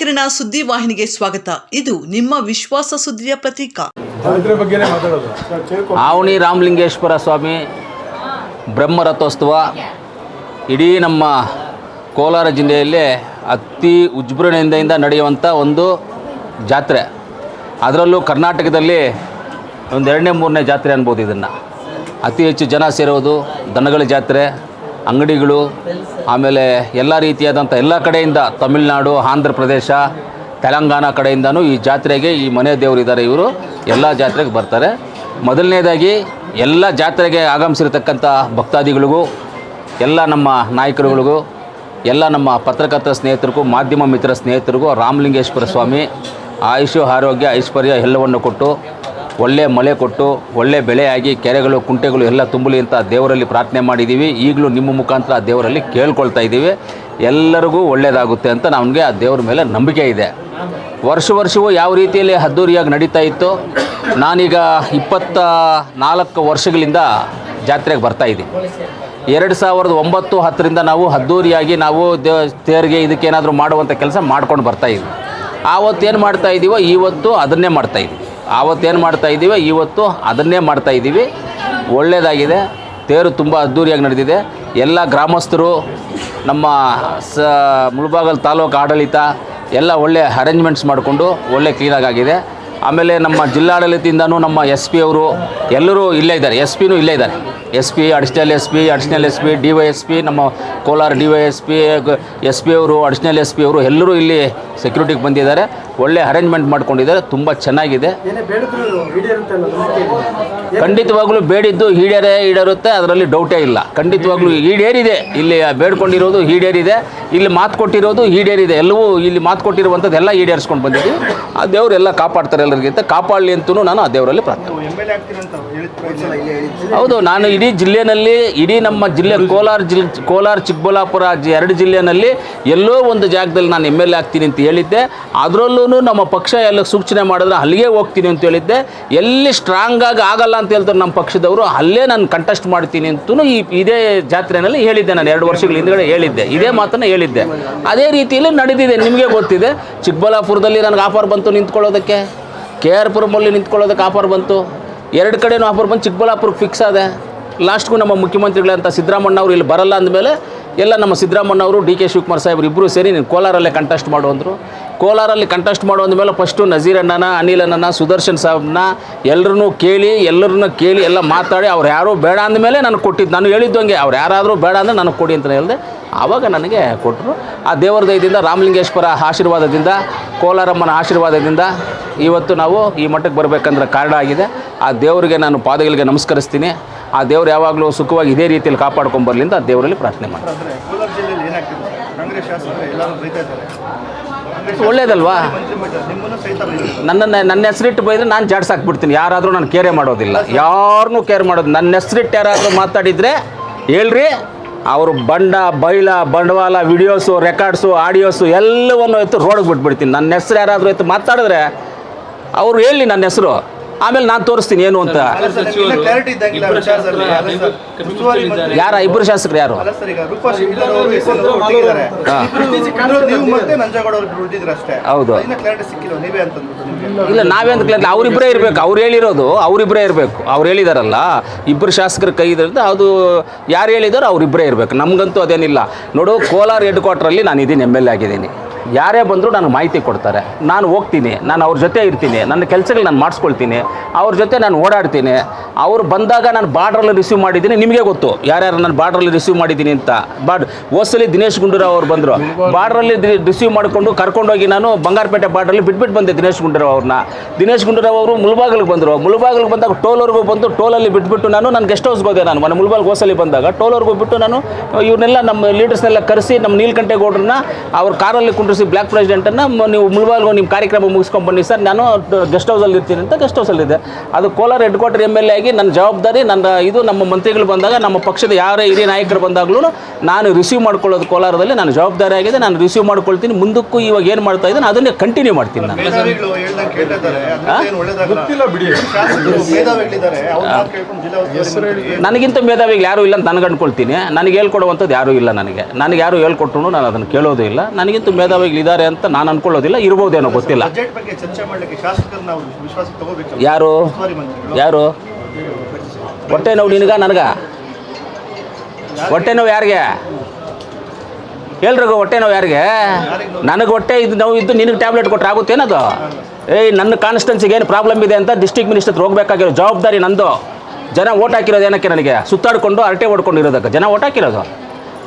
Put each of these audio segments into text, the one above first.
ಕಿರಣ ಸುದ್ದಿ ವಾಹಿನಿಗೆ ಸ್ವಾಗತ. ಇದು ನಿಮ್ಮ ವಿಶ್ವಾಸ ಸುದ್ದಿಯ ಪ್ರತೀಕ. ಇದ್ರ ಬಗ್ಗೆನೇ ಮಾತಾಡೋದು. ಆವಣಿ ರಾಮಲಿಂಗೇಶ್ವರ ಸ್ವಾಮಿ ಬ್ರಹ್ಮರಥೋತ್ಸವ ಇಡೀ ನಮ್ಮ ಕೋಲಾರ ಜಿಲ್ಲೆಯಲ್ಲಿ ಅತಿ ಉಜ್ಬುರಣೆಯಿಂದ ನಡೆಯುವಂಥ ಒಂದು ಜಾತ್ರೆ. ಅದರಲ್ಲೂ ಕರ್ನಾಟಕದಲ್ಲಿ ಒಂದು ಎರಡನೇ ಮೂರನೇ ಜಾತ್ರೆ ಅನ್ಬೋದು ಇದನ್ನು. ಅತಿ ಹೆಚ್ಚು ಜನ ಸೇರೋದು ದನಗಳ ಜಾತ್ರೆ ಅಂಗಡಿಗಳು, ಆಮೇಲೆ ಎಲ್ಲ ರೀತಿಯಾದಂಥ ಎಲ್ಲ ಕಡೆಯಿಂದ ತಮಿಳುನಾಡು, ಆಂಧ್ರ ಪ್ರದೇಶ, ತೆಲಂಗಾಣ ಕಡೆಯಿಂದನೂ ಈ ಜಾತ್ರೆಗೆ ಈ ಮನೆ ದೇವರಿದ್ದಾರೆ ಇವರು. ಎಲ್ಲ ಜಾತ್ರೆಗೆ ಬರ್ತಾರೆ. ಮೊದಲನೇದಾಗಿ ಎಲ್ಲ ಜಾತ್ರೆಗೆ ಆಗಮಿಸಿರ್ತಕ್ಕಂಥ ಭಕ್ತಾದಿಗಳಿಗೂ, ಎಲ್ಲ ನಮ್ಮ ನಾಯಕರುಗಳಿಗೂ, ಎಲ್ಲ ನಮ್ಮ ಪತ್ರಕರ್ತರ ಸ್ನೇಹಿತರಿಗೂ, ಮಾಧ್ಯಮ ಮಿತ್ರ ಸ್ನೇಹಿತರಿಗೂ, ರಾಮಲಿಂಗೇಶ್ವರ ಸ್ವಾಮಿ ಆಯುಷು ಆರೋಗ್ಯ, ಐಶ್ವರ್ಯ ಎಲ್ಲವನ್ನು ಕೊಟ್ಟು ಒಳ್ಳೆ ಮಳೆ ಕೊಟ್ಟು ಒಳ್ಳೆ ಬೆಳೆಯಾಗಿ ಕೆರೆಗಳು, ಕುಂಟೆಗಳು ಎಲ್ಲ ತುಂಬಲಿ ಅಂತ ದೇವರಲ್ಲಿ ಪ್ರಾರ್ಥನೆ ಮಾಡಿದ್ದೀವಿ ಈಗಲೂ ನಿಮ್ಮ ಮುಖಾಂತರ ದೇವರಲ್ಲಿ ಕೇಳ್ಕೊಳ್ತಾ ಇದ್ದೀವಿ. ಎಲ್ಲರಿಗೂ ಒಳ್ಳೆಯದಾಗುತ್ತೆ ಅಂತ ನಮಗೆ ಆ ದೇವರ ಮೇಲೆ ನಂಬಿಕೆ ಇದೆ. ವರ್ಷ ವರ್ಷವೂ ಯಾವ ರೀತಿಯಲ್ಲಿ ಅದ್ದೂರಿಯಾಗಿ ನಡೀತಾ ಇತ್ತು, ನಾನೀಗ ಇಪ್ಪತ್ತ ನಾಲ್ಕು ವರ್ಷಗಳಿಂದ ಜಾತ್ರೆಗೆ ಬರ್ತಾಯಿದ್ದೀನಿ ಎರಡು ಸಾವಿರದ ಒಂಬತ್ತು ಹತ್ತರಿಂದ ನಾವು ಅದ್ದೂರಿಯಾಗಿ ನಾವು ದೇ, ತೇರಿಗೆ ಇದಕ್ಕೇನಾದರೂ ಮಾಡುವಂಥ ಕೆಲಸ ಮಾಡ್ಕೊಂಡು ಬರ್ತಾಯಿದ್ವಿ ಆವತ್ತು ಏನು ಮಾಡ್ತಾಯಿದ್ದೀವೋ ಇವತ್ತು ಅದನ್ನೇ ಮಾಡ್ತಾ ಇದ್ದೀವಿ. ಆವತ್ತೇನು ಮಾಡ್ತಾ ಇದ್ದೀವಿ, ಇವತ್ತು ಅದನ್ನೇ ಮಾಡ್ತಾ ಇದ್ದೀವಿ. ಒಳ್ಳೆಯದಾಗಿದೆ ತೇರು ತುಂಬ ಅದ್ದೂರಿಯಾಗಿ ನಡೆದಿದೆ. ಎಲ್ಲ ಗ್ರಾಮಸ್ಥರು, ನಮ್ಮ ಸ, ಮುಳಬಾಗಲ್ ತಾಲೂಕು ಆಡಳಿತ, ಎಲ್ಲ ಒಳ್ಳೆ ಅರೇಂಜ್ಮೆಂಟ್ಸ್ ಮಾಡಿಕೊಂಡು ಒಳ್ಳೆ ಕ್ಲೀನಾಗಿ ಆಗಿದೆ. ಆಮೇಲೆ ನಮ್ಮ ಜಿಲ್ಲಾಡಳಿತದಿಂದನೂ ನಮ್ಮ ಎಸ್ ಪಿ ಅವರು ಎಲ್ಲರೂ ಇಲ್ಲೇ ಇದ್ದಾರೆ. ಎಸ್ ಪಿನೂ ಇಲ್ಲೇ ಇದ್ದಾರೆ. S P additional S P additional S P D Y S P ನಮ್ಮ Kolar D Y S P S P ಅವರು ಅಡಿಷ್ನಲ್ ಎಸ್ ಪಿ ಅವರು ಎಲ್ಲರೂ ಇಲ್ಲಿ ಸೆಕ್ಯೂರಿಟಿಗೆ ಬಂದಿದ್ದಾರೆ. ಒಳ್ಳೆ ಅರೇಂಜ್ಮೆಂಟ್ ಮಾಡ್ಕೊಂಡಿದ್ದಾರೆ. ತುಂಬ ಚೆನ್ನಾಗಿದೆ. ಖಂಡಿತವಾಗ್ಲೂ ಬೇಡಿದ್ದು ಈಡೇರೇ ಈಡೇರುತ್ತೆ. ಅದರಲ್ಲಿ ಡೌಟೇ ಇಲ್ಲ. ಖಂಡಿತವಾಗ್ಲೂ ಈಡೇರಿದೆ. ಇಲ್ಲಿ ಬೇಡ್ಕೊಂಡಿರೋದು ಈಡೇರಿದೆ. ಇಲ್ಲಿ ಮಾತು ಕೊಟ್ಟಿರೋದು ಈಡೇರಿದೆ. ಎಲ್ಲವೂ ಇಲ್ಲಿ ಮಾತು ಕೊಟ್ಟಿರುವಂಥದ್ದು ಎಲ್ಲ ಈಡೇರಿಸ್ಕೊಂಡು ಬಂದಿದ್ದೀವಿ. ಆ ದೇವರು ಎಲ್ಲ ಕಾಪಾಡ್ತಾರೆ ಎಲ್ಲರಿಗಿಂತ. ಕಾಪಾಡಲಿ ಅಂತಲೂ ನಾನು ಆ ದೇವರಲ್ಲಿ ಪ್ರಾರ್ಥನೆ ಹೌದು, ನಾನು ಇಡೀ ಜಿಲ್ಲೆನಲ್ಲಿ, ಇಡೀ ನಮ್ಮ ಜಿಲ್ಲೆ ಕೋಲಾರ ಜಿಲ್, ಕೋಲಾರ, ಚಿಕ್ಕಬಳ್ಳಾಪುರ ಎರಡು ಜಿಲ್ಲೆಯಲ್ಲಿ ಎಲ್ಲೋ ಒಂದು ಜಾಗದಲ್ಲಿ ನಾನು ಎಂ ಎಲ್ ಎ ಆಗ್ತೀನಿ ಅಂತ ಹೇಳಿದ್ದೆ. ಅದರಲ್ಲೂ ನಮ್ಮ ಪಕ್ಷ ಎಲ್ಲ ಸೂಚನೆ ಮಾಡಿದ್ರೆ ಅಲ್ಲಿಗೆ ಹೋಗ್ತೀನಿ ಅಂತ ಹೇಳಿದ್ದೆ. ಎಲ್ಲಿ ಸ್ಟ್ರಾಂಗ್ ಆಗಿ ಆಗಲ್ಲ ಅಂತ ಹೇಳ್ತಾರೆ ನಮ್ಮ ಪಕ್ಷದವರು, ಅಲ್ಲೇ ನಾನು ಕಂಟೆಸ್ಟ್ ಮಾಡ್ತೀನಿ ಅಂತಲೂ ಈ ಇದೇ ಜಾತ್ರೆಯಲ್ಲಿ ಹೇಳಿದ್ದೆ ನಾನು, ಎರಡು ವರ್ಷಗಳ ಹಿಂದ್ಗಡೆ ಹೇಳಿದ್ದೆ. ಇದೇ ಮಾತನ್ನು ಹೇಳಿದ್ದೆ. ಅದೇ ರೀತಿಯಲ್ಲಿ ನಡೆದಿದೆ, ನಿಮಗೆ ಗೊತ್ತಿದೆ. ಚಿಕ್ಕಬಳ್ಳಾಪುರದಲ್ಲಿ ನನಗೆ ಆಫರ್ ಬಂತು ನಿಂತ್ಕೊಳ್ಳೋದಕ್ಕೆ. ಕೆ ಆರ್ ಪುರಮಲ್ಲಿ ನಿಂತ್ಕೊಳ್ಳೋದಕ್ಕೆ ಆಫರ್ ಬಂತು. ಎರಡು ಕಡೆನೂ ಆಫರ್ ಬಂದು ಚಿಕ್ಕಬಳ್ಳಾಪುರಕ್ಕೆ ಫಿಕ್ಸ್ ಆದೆ. ಲಾಸ್ಟ್ಗೂ ನಮ್ಮ ಮುಖ್ಯಮಂತ್ರಿಗಳಂತ ಸಿದ್ದರಾಮಣ್ಣ ಅವರು ಇಲ್ಲಿ ಬರಲ್ಲ ಅಂದಮೇಲೆ ಎಲ್ಲ ನಮ್ಮ ಸಿದ್ದರಾಮಣ್ಣ ಅವರು ಡಿ ಕೆ ಶಿವಕುಮಾರ್ ಸಾಹೇಬ್ರು ಇಬ್ಬರು ಸೇರಿ ನೀನು ಕೋಲಾರಲ್ಲೇ ಕಂಟೆಸ್ಟ್ ಮಾಡು ಅಂದರು. ಕೋಲಾರಲ್ಲಿ ಕಂಟೆಸ್ಟ್ ಮಾಡೋ ಅಂದಮೇಲೆ ಫಸ್ಟು ನಜೀರ್ ಅಣ್ಣನ, ಅನಿಲ್ ಅಣ್ಣನ, ಸುದರ್ಶನ್ ಸಾಹೇಬ್ನ ಎಲ್ಲರನ್ನೂ ಕೇಳಿ, ಎಲ್ಲರನ್ನ ಕೇಳಿ ಎಲ್ಲ ಮಾತಾಡಿ, ಅವ್ರು ಯಾರೂ ಬೇಡ ಅಂದಮೇಲೆ ನನಗೆ ಕೊಟ್ಟಿದ್ದು ನಾನು ಹೇಳಿದ್ದಂಗೆ ಅವ್ರು ಯಾರಾದರೂ ಬೇಡ ಅಂದರೆ ನನಗೆ ಕೊಡಿ ಅಂತ ಹೇಳಿದೆ. ಆವಾಗ ನನಗೆ ಕೊಟ್ಟರು. ಆ ದೇವರ ದಯದಿಂದ ರಾಮಲಿಂಗೇಶ್ವರ ಆಶೀರ್ವಾದದಿಂದ ಕೋಲಾರಮ್ಮನ ಆಶೀರ್ವಾದದಿಂದ ಇವತ್ತು ನಾವು ಈ ಮಟ್ಟಕ್ಕೆ ಬರಬೇಕಂದ್ರೆ ಕಾರಣ ಆಗಿದೆ. ಆ ದೇವರಿಗೆ ನಾನು ಪಾದಗಳಿಗೆ ನಮಸ್ಕರಿಸ್ತೀನಿ. ಆ ದೇವ್ರು ಯಾವಾಗಲೂ ಸುಖವಾಗಿ ಇದೇ ರೀತಿಯಲ್ಲಿ ಕಾಪಾಡ್ಕೊಂಡು ಆ ದೇವರಲ್ಲಿ ಪ್ರಾರ್ಥನೆ ಮಾಡ್ತೀನಿ. ಒಳ್ಳೇದಲ್ವಾ? ನನ್ನನ್ನು ನನ್ನ ಹೆಸರಿಟ್ಟು ಬೈದ್ರೆ ನಾನು ಜಾಡ್ಸಾಕ್ಬಿಡ್ತೀನಿ. ಯಾರಾದರೂ ನಾನು ಕೇರೆ ಮಾಡೋದಿಲ್ಲ. ಯಾರನ್ನೂ ಕೇರ್ ಮಾಡೋದು ನನ್ನ ಹೆಸರಿಟ್ಟು ಯಾರಾದರೂ ಮಾತಾಡಿದರೆ ಹೇಳ್ರಿ. ಅವರು ಬಂಡ, ಬೈಲ, ಬಂಡವಾಳ, ವಿಡಿಯೋಸು, ರೆಕಾರ್ಡ್ಸು, ಆಡಿಯೋಸು ಎಲ್ಲವನ್ನು ಎತ್ತು ರೋಡಿಗೆ ಬಿಟ್ಬಿಡ್ತೀನಿ. ನನ್ನ ಹೆಸರು ಯಾರಾದರೂ ಇತ್ತು ಮಾತಾಡಿದ್ರೆ ಅವರು ಹೇಳಿ ನನ್ನ ಹೆಸರು. ಆಮೇಲೆ ನಾನು ತೋರಿಸ್ತೀನಿ ಏನು ಅಂತ. ಕ್ಲಾರಿಟಿ ಯಾರ ಇಬ್ಬರು ಶಾಸಕರು ಯಾರು? ಅಲ್ಲ ಸರ್ ಈಗ ರೂಪಾ ಶಿವಕುಮಾರ್ ಅವರು ಹೆಸರು ನೀವು ಮತ್ತೆ ನಂಜೇಗೌಡ ಅವರು ಉಳಿದಿದ್ರು ಅಷ್ಟೇ. ಹೌದು. ಇನ್ನ ಕ್ಲಾರಿಟಿ ಸಿಕ್ಕಿಲ್ಲ ನೀವೇ ಅಂತಂದ್ಬಿಟ್ಟು ನಿಮ್ಗೆ. ಇಲ್ಲ ನಾವೇ ಅಂತ ಕೇಳಿದ್ರೆ ಅವರಿಬ್ಬರೇ ಇರಬೇಕು. ಅವ್ರು ಹೇಳಿರೋದು ಅವರಿಬ್ಬರೇ ಇರಬೇಕು. ಅವ್ರು ಹೇಳಿದಾರಲ್ಲ ಇಬ್ಬರು ಶಾಸಕರ ಕೈ ಇದ್ರಿಂದ ಅದು ಯಾರು ಹೇಳಿದಾರೋ ಅವರಿಬ್ಬರೇ ಇರಬೇಕು. ನಮಗಂತೂ ಅದೇನಿಲ್ಲ. ನೋಡು ಕೋಲಾರ ಹೆಡ್ ಕ್ವಾರ್ಟ್ರಲ್ಲಿ ನಾನು ಇದ್ದೀನಿ ಎಂ ಎಲ್ ಎ ಆಗಿದ್ದೀನಿ. ಯಾರೇ ಬಂದರೂ ನನಗೆ ಮಾಹಿತಿ ಕೊಡ್ತಾರೆ. ನಾನು ಹೋಗ್ತೀನಿ, ನಾನು ಅವ್ರ ಜೊತೆ ಇರ್ತೀನಿ, ನನ್ನ ಕೆಲಸಗಳು ನಾನು ಮಾಡಿಸ್ಕೊಳ್ತೀನಿ, ಅವ್ರ ಜೊತೆ ನಾನು ಓಡಾಡ್ತೀನಿ, ಅವ್ರು ಬಂದಾಗ ನಾನು ಬಾರ್ಡ್ರಲ್ಲಿ ರಿಸೀವ್ ಮಾಡಿದ್ದೀನಿ, ನಿಮಗೆ ಗೊತ್ತು. ಯಾರ್ಯಾರು ನಾನು ಬಾರ್ಡ್ರಲ್ಲಿ ರಿಸೀವ್ ಮಾಡಿದ್ದೀನಿ ಅಂತ. ಬಾಡ್ ಹೋಸಲಿ ದಿನೇಶ್ ಗುಂಡೂರಾವ್ ಅವ್ರು ಬಂದರು. ಬಾರ್ಡ್ರಲ್ಲಿ ರಿಸೀವ್ ಮಾಡಿಕೊಂಡು ಕರ್ಕೊಂಡೋಗಿ ನಾನು ಬಂಗಾರಪೇಟೆ ಬಾರ್ಡ್ರಲ್ಲಿ ಬಿಟ್ಬಿಟ್ಟು ಬಂದೆ ದಿನೇಶ್ ಗುಂಡೂರಾವ್ ಅವ್ರನ್ನ. ದಿನೇಶ್ ಗುಂಡೂರಾವ್ ಅವರು ಮುಳಬಾಗಿಲಿಗೆ ಬಂದರು. ಮುಳಬಾಗಿಲಿಗೆ ಬಂದಾಗ ಟೋಲ್ವರೆಗೂ ಬಂದು ಟೋಲಲ್ಲಿ ಬಿಟ್ಬಿಟ್ಟು ನಾನು ನನ್ನ ಗೆಸ್ಟ್ ಹೌಸ್ಗೆ ಹೋದೆ ನಾನು. ಮನೆ ಮುಳಬಾಗಿಲು ಹೋಸಲಿ ಬಂದಾಗ ಟೋಲ್ವರೆಗೂ ಬಿಟ್ಟು ನಾನು ಇವ್ರನ್ನೆಲ್ಲ ನಮ್ಮ ಲೀಡರ್ಸ್ನೆಲ್ಲ ಕರೆಸಿ ನಮ್ಮ ನೀಲಕಂಠೇಗೌಡ್ರನ್ನ ಅವ್ರ ಕಾರಲ್ಲಿ ಕುಂಡ್ರಿಸಿ ಬ್ಲ್ಯಾಕ್ ಪ್ರೆಸಿಡೆಂಟನ್ನು ನೀವು ಮುಳಬಾಗಿಲು ನಿಮ್ಮ ಕಾರ್ಯಕ್ರಮ ಮುಗಿಸ್ಕೊಂಡು ಬನ್ನಿ ಸರ್. ನಾನು ಗೆಸ್ಟ್ ಹೌಸಲ್ಲಿ ಇರ್ತೀನಿ ಅಂತ ಗೆಸ್ಟ್ ಹೌಸಲ್ಲಿದ್ದೆ ಅದು Kolar headquarter M L A ಆಗಿ ನನ್ನ ಜವಾಬ್ದಾರಿ ನನ್ನ ಇದು ನಮ್ಮ ಮಂತ್ರಿಗಳು ಬಂದಾಗ ನಮ್ಮ ಪಕ್ಷದ ಯಾರೇ ಹಿರಿಯ ನಾಯಕರು ಬಂದಾಗಲೂ ನಾನು ರಿಸೀವ್ ಮಾಡ್ಕೊಳ್ಳೋದು ಕೋಲಾರದಲ್ಲಿ. ನಾನು ಜವಾಬ್ದಾರಿ ಆಗಿದೆ ನಾನು ರಿಸೀವ್ ಮಾಡ್ಕೊಳ್ತೀನಿ. ಮುಂದಕ್ಕೂ ಇವಾಗ ಏನು ಮಾಡ್ತಾ ಇದ್ದೀನಿ ಅದನ್ನೇ ಕಂಟಿನ್ಯೂ ಮಾಡ್ತೀನಿ ನಾನು. ನನಗಿಂತ ಮೇಧಾವಿಗಳು ಯಾರೂ ಇಲ್ಲ ಅಂತ ನನಗೆ ಅನ್ಕೊಳ್ತೀನಿ. ನನಗೆ ಹೇಳ್ಕೊಡುವಂಥದ್ದು ಯಾರೂ ಇಲ್ಲ ನನಗೆ. ನನಗೆ ಯಾರು ಹೇಳ್ಕೊಟ್ರು ನಾನು ಅದನ್ನು ಕೇಳೋದು ಇಲ್ಲ. ನನಗಿಂತ ಮೇಧಾವಿಗಳು ಮುಖ್ಯಮಂತ್ರಿಗಳಿದ್ದಾರೆ ಅಂತ ನಾನು ಅನ್ಕೊಳ್ಳೋದಿಲ್ಲ ಇರ್ಬೋದೇನೋ ಗೊತ್ತಿಲ್ಲ. ಬಜೆಟ್ ಬಗ್ಗೆ ಚರ್ಚೆ ಮಾಡಲಿಕ್ಕೆ ಶಾಸಕರು ನಾವು ವಿಶ್ವಾಸಕ್ಕೆ ತಗೋಬೇಕು ಯಾರು? ಯಾರು? ಹೊಟ್ಟೆ ನೋವು ನಿನಗ ನನಗ? ಹೊಟ್ಟೆ ನೋವು ಯಾರಿಗೆ? ಎಲ್ರಿಗೂ ಹೊಟ್ಟೆ ನೋವು ಯಾರಿಗೆ? ನನಗೆ ಹೊಟ್ಟೆ ಇದು ನೋವು ಇದ್ದು ನಿನಗೆ ಟ್ಯಾಬ್ಲೆಟ್ ಕೊಟ್ಟರೆ ಆಗುತ್ತೇನದು ಏಯ್ ನನ್ನ ಕಾನ್ಸ್ಟೆನ್ಸಿಗೆ ಏನು ಪ್ರಾಬ್ಲಮ್ ಇದೆ ಅಂತ ಡಿಸ್ಟ್ರಿಕ್ಟ್ ಮಿನಿಸ್ಟರ್ ಹೋಗಬೇಕಾಗಿರೋ ಜವಾಬ್ದಾರಿ ನಂದು. ಜನ ಓಟ್ ಹಾಕಿರೋದು ಏನಕ್ಕೆ ನನಗೆ? ಸುತ್ತಾಡ್ಕೊಂಡು ಅರಟೆ ಹೊಡ್ಕೊಂಡು ಇರೋದಕ್ಕೆ ಜನ ಓಟ್ ಹಾಕಿರೋದು.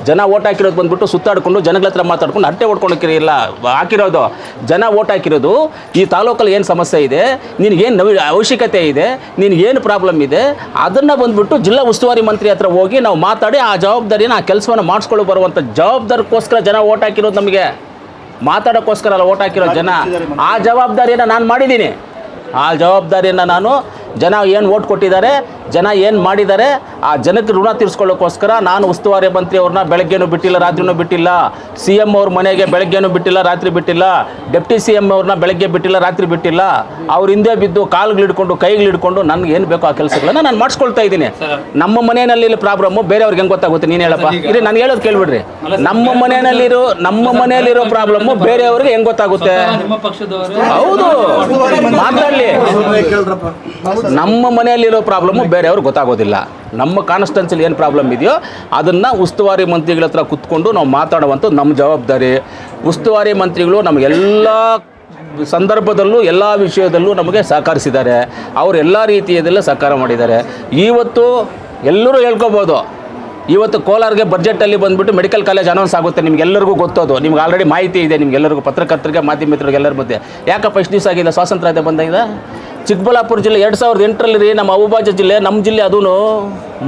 ಜನ ಓಟ್ ಹಾಕಿರೋದು ಬಂದ್ಬಿಟ್ಟು ಸುತ್ತಾಡ್ಕೊಂಡು ಜನಗಳ ಹತ್ರ ಮಾತಾಡ್ಕೊಂಡು ಹಟ್ಟೆ ಹೊಡ್ಕೊಂಡು ಇಲ್ಲ, ಹಾಕಿರೋದು. ಜನ ಓಟ್ ಹಾಕಿರೋದು, ಈ ತಾಲೂಕಲ್ಲಿ ಏನು ಸಮಸ್ಯೆ ಇದೆ ನಿನಗೇನು ನವಿ, ಅವಶ್ಯಕತೆ ಇದೆ ನಿನಗೇನು ಪ್ರಾಬ್ಲಮ್ ಇದೆ, ಅದನ್ನು ಬಂದುಬಿಟ್ಟು ಜಿಲ್ಲಾ ಉಸ್ತುವಾರಿ ಮಂತ್ರಿ ಹತ್ರ ಹೋಗಿ ನಾವು ಮಾತಾಡಿ ಆ ಜವಾಬ್ದಾರಿನ, ಆ ಕೆಲಸವನ್ನು ಮಾಡಿಸ್ಕೊಳ್ಳೋ ಬರುವಂಥ ಜವಾಬ್ದಾರಿಗೋಸ್ಕರ ಜನ ಓಟ್ ಹಾಕಿರೋದು ನಮಗೆ. ಮಾತಾಡೋಕ್ಕೋಸ್ಕರ ಅಲ್ಲ, ಓಟ್ ಹಾಕಿರೋ ಜನ. ಆ ಜವಾಬ್ದಾರಿಯನ್ನು ನಾನು ಮಾಡಿದ್ದೀನಿ. ಆ ಜವಾಬ್ದಾರಿಯನ್ನು ನಾನು ಜನ ಏನು ಓಟ್ ಕೊಟ್ಟಿದ್ದಾರೆ ಜನ ಏನು ಮಾಡಿದ್ದಾರೆ ಆ ಜನಕ್ಕೆ ಋಣ ತೀರಿಸ್ಕೊಳ್ಳೋಕ್ಕೋಸ್ಕರ ನಾನು ಉಸ್ತುವಾರಿ ಮಂತ್ರಿ ಅವ್ರನ್ನ ಬೆಳಗ್ಗೆನೂ ಬಿಟ್ಟಿಲ್ಲ ರಾತ್ರಿನೂ ಬಿಟ್ಟಿಲ್ಲ ಸಿ ಎಂ ಅವ್ರ ಮನೆಗೆ ಬೆಳಗ್ಗೆನೂ ಬಿಟ್ಟಿಲ್ಲ ರಾತ್ರಿ ಬಿಟ್ಟಿಲ್ಲ ಡೆಪ್ಟಿ ಸಿ ಎಂ ಅವ್ರನ್ನ ಬೆಳಗ್ಗೆ ಬಿಟ್ಟಿಲ್ಲ ರಾತ್ರಿ ಬಿಟ್ಟಿಲ್ಲ ಅವ್ರ ಹಿಂದೆ ಬಿದ್ದು ಕಾಲುಗಳಿಡ್ಕೊಂಡು ಕೈಗಳಿಡ್ಕೊಂಡು ನನಗೆ ಏನು ಬೇಕೋ ಆ ಕೆಲಸಗಳನ್ನ ನಾನು ಮಾಡಿಸ್ಕೊಳ್ತಾ ಇದ್ದೀನಿ. ನಮ್ಮ ಮನೆಯಲ್ಲಿ ಪ್ರಾಬ್ಲಮ್ಮು ಬೇರೆಯವ್ರಿಗೆ ಹೆಂಗೆ ಗೊತ್ತಾಗುತ್ತೆ ನೀನು ಹೇಳಪ್ಪ? ಇಲ್ಲಿ ನಾನು ಹೇಳೋದು ಕೇಳ್ಬಿಡ್ರಿ. ನಮ್ಮ ಮನೆಯಲ್ಲಿರೋ ನಮ್ಮ ಮನೆಯಲ್ಲಿರೋ ಪ್ರಾಬ್ಲಮ್ಮು ಬೇರೆಯವ್ರಿಗೆ ಹೆಂಗೆ ಗೊತ್ತಾಗುತ್ತೆ? ನಿಮ್ಮ ಪಕ್ಷದವರು ಹೌದು. ಮಾತಾಡಲಿ. ನಮ್ಮ ಮನೆಯಲ್ಲಿರೋ ಪ್ರಾಬ್ಲಮ್ಮು ಬೇರೆಯವ್ರಿಗೆ ಗೊತ್ತಾಗೋದಿಲ್ಲ. ನಮ್ಮ ಕಾನ್ಸ್ಟೆನ್ಸಲ್ಲಿ ಏನು ಪ್ರಾಬ್ಲಮ್ ಇದೆಯೋ ಅದನ್ನು ಉಸ್ತುವಾರಿ ಮಂತ್ರಿಗಳ ಹತ್ರ ಕುತ್ಕೊಂಡು ನಾವು ಮಾತಾಡುವಂಥದ್ದು ನಮ್ಮ ಜವಾಬ್ದಾರಿ. ಉಸ್ತುವಾರಿ ಮಂತ್ರಿಗಳು ನಮಗೆಲ್ಲ ಸಂದರ್ಭದಲ್ಲೂ, ಎಲ್ಲ ವಿಷಯದಲ್ಲೂ ನಮಗೆ ಸಹಕರಿಸಿದ್ದಾರೆ. ಅವರು ಎಲ್ಲ ರೀತಿಯದೆಲ್ಲ ಸಹಕಾರ ಮಾಡಿದ್ದಾರೆ. ಇವತ್ತು ಎಲ್ಲರೂ ಹೇಳ್ಕೊಬೋದು. ಇವತ್ತು ಕೋಲಾರ್ಗೆ ಬಜೆಟಲ್ಲಿ ಬಂದುಬಿಟ್ಟು ಮೆಡಿಕಲ್ ಕಾಲೇಜ್ ಅನೌನ್ಸ್ ಆಗುತ್ತೆ, ನಿಮಗೆಲ್ಲರಿಗೂ ಗೊತ್ತೋದು. ನಿಮ್ಗೆ ಆಲ್ರೆಡಿ ಮಾಹಿತಿ ಇದೆ, ನಿಮಗೆಲ್ಲರಿಗೂ ಪತ್ರಕರ್ತರಿಗೆ, ಮಾಧ್ಯಮ ಮಿತ್ರರಿಗೆ ಎಲ್ಲರ ಮಧ್ಯೆ. ಯಾಕಪ್ಪ ಇಷ್ಟು ದಿವಸ ಆಗಿಲ್ಲ? ಸ್ವಾತಂತ್ರ್ಯ ಬಂದಾಗಿದೆ ಚಿಕ್ಕಬಳ್ಳಾಪುರ ಜಿಲ್ಲೆ ಎರಡು ಸಾವಿರದ ಎಂಟರಲ್ಲಿ ರೀ, ನಮ್ಮ ಅವಿಭಾಜ್ಯ ಜಿಲ್ಲೆ ನಮ್ಮ ಜಿಲ್ಲೆ ಅದೂ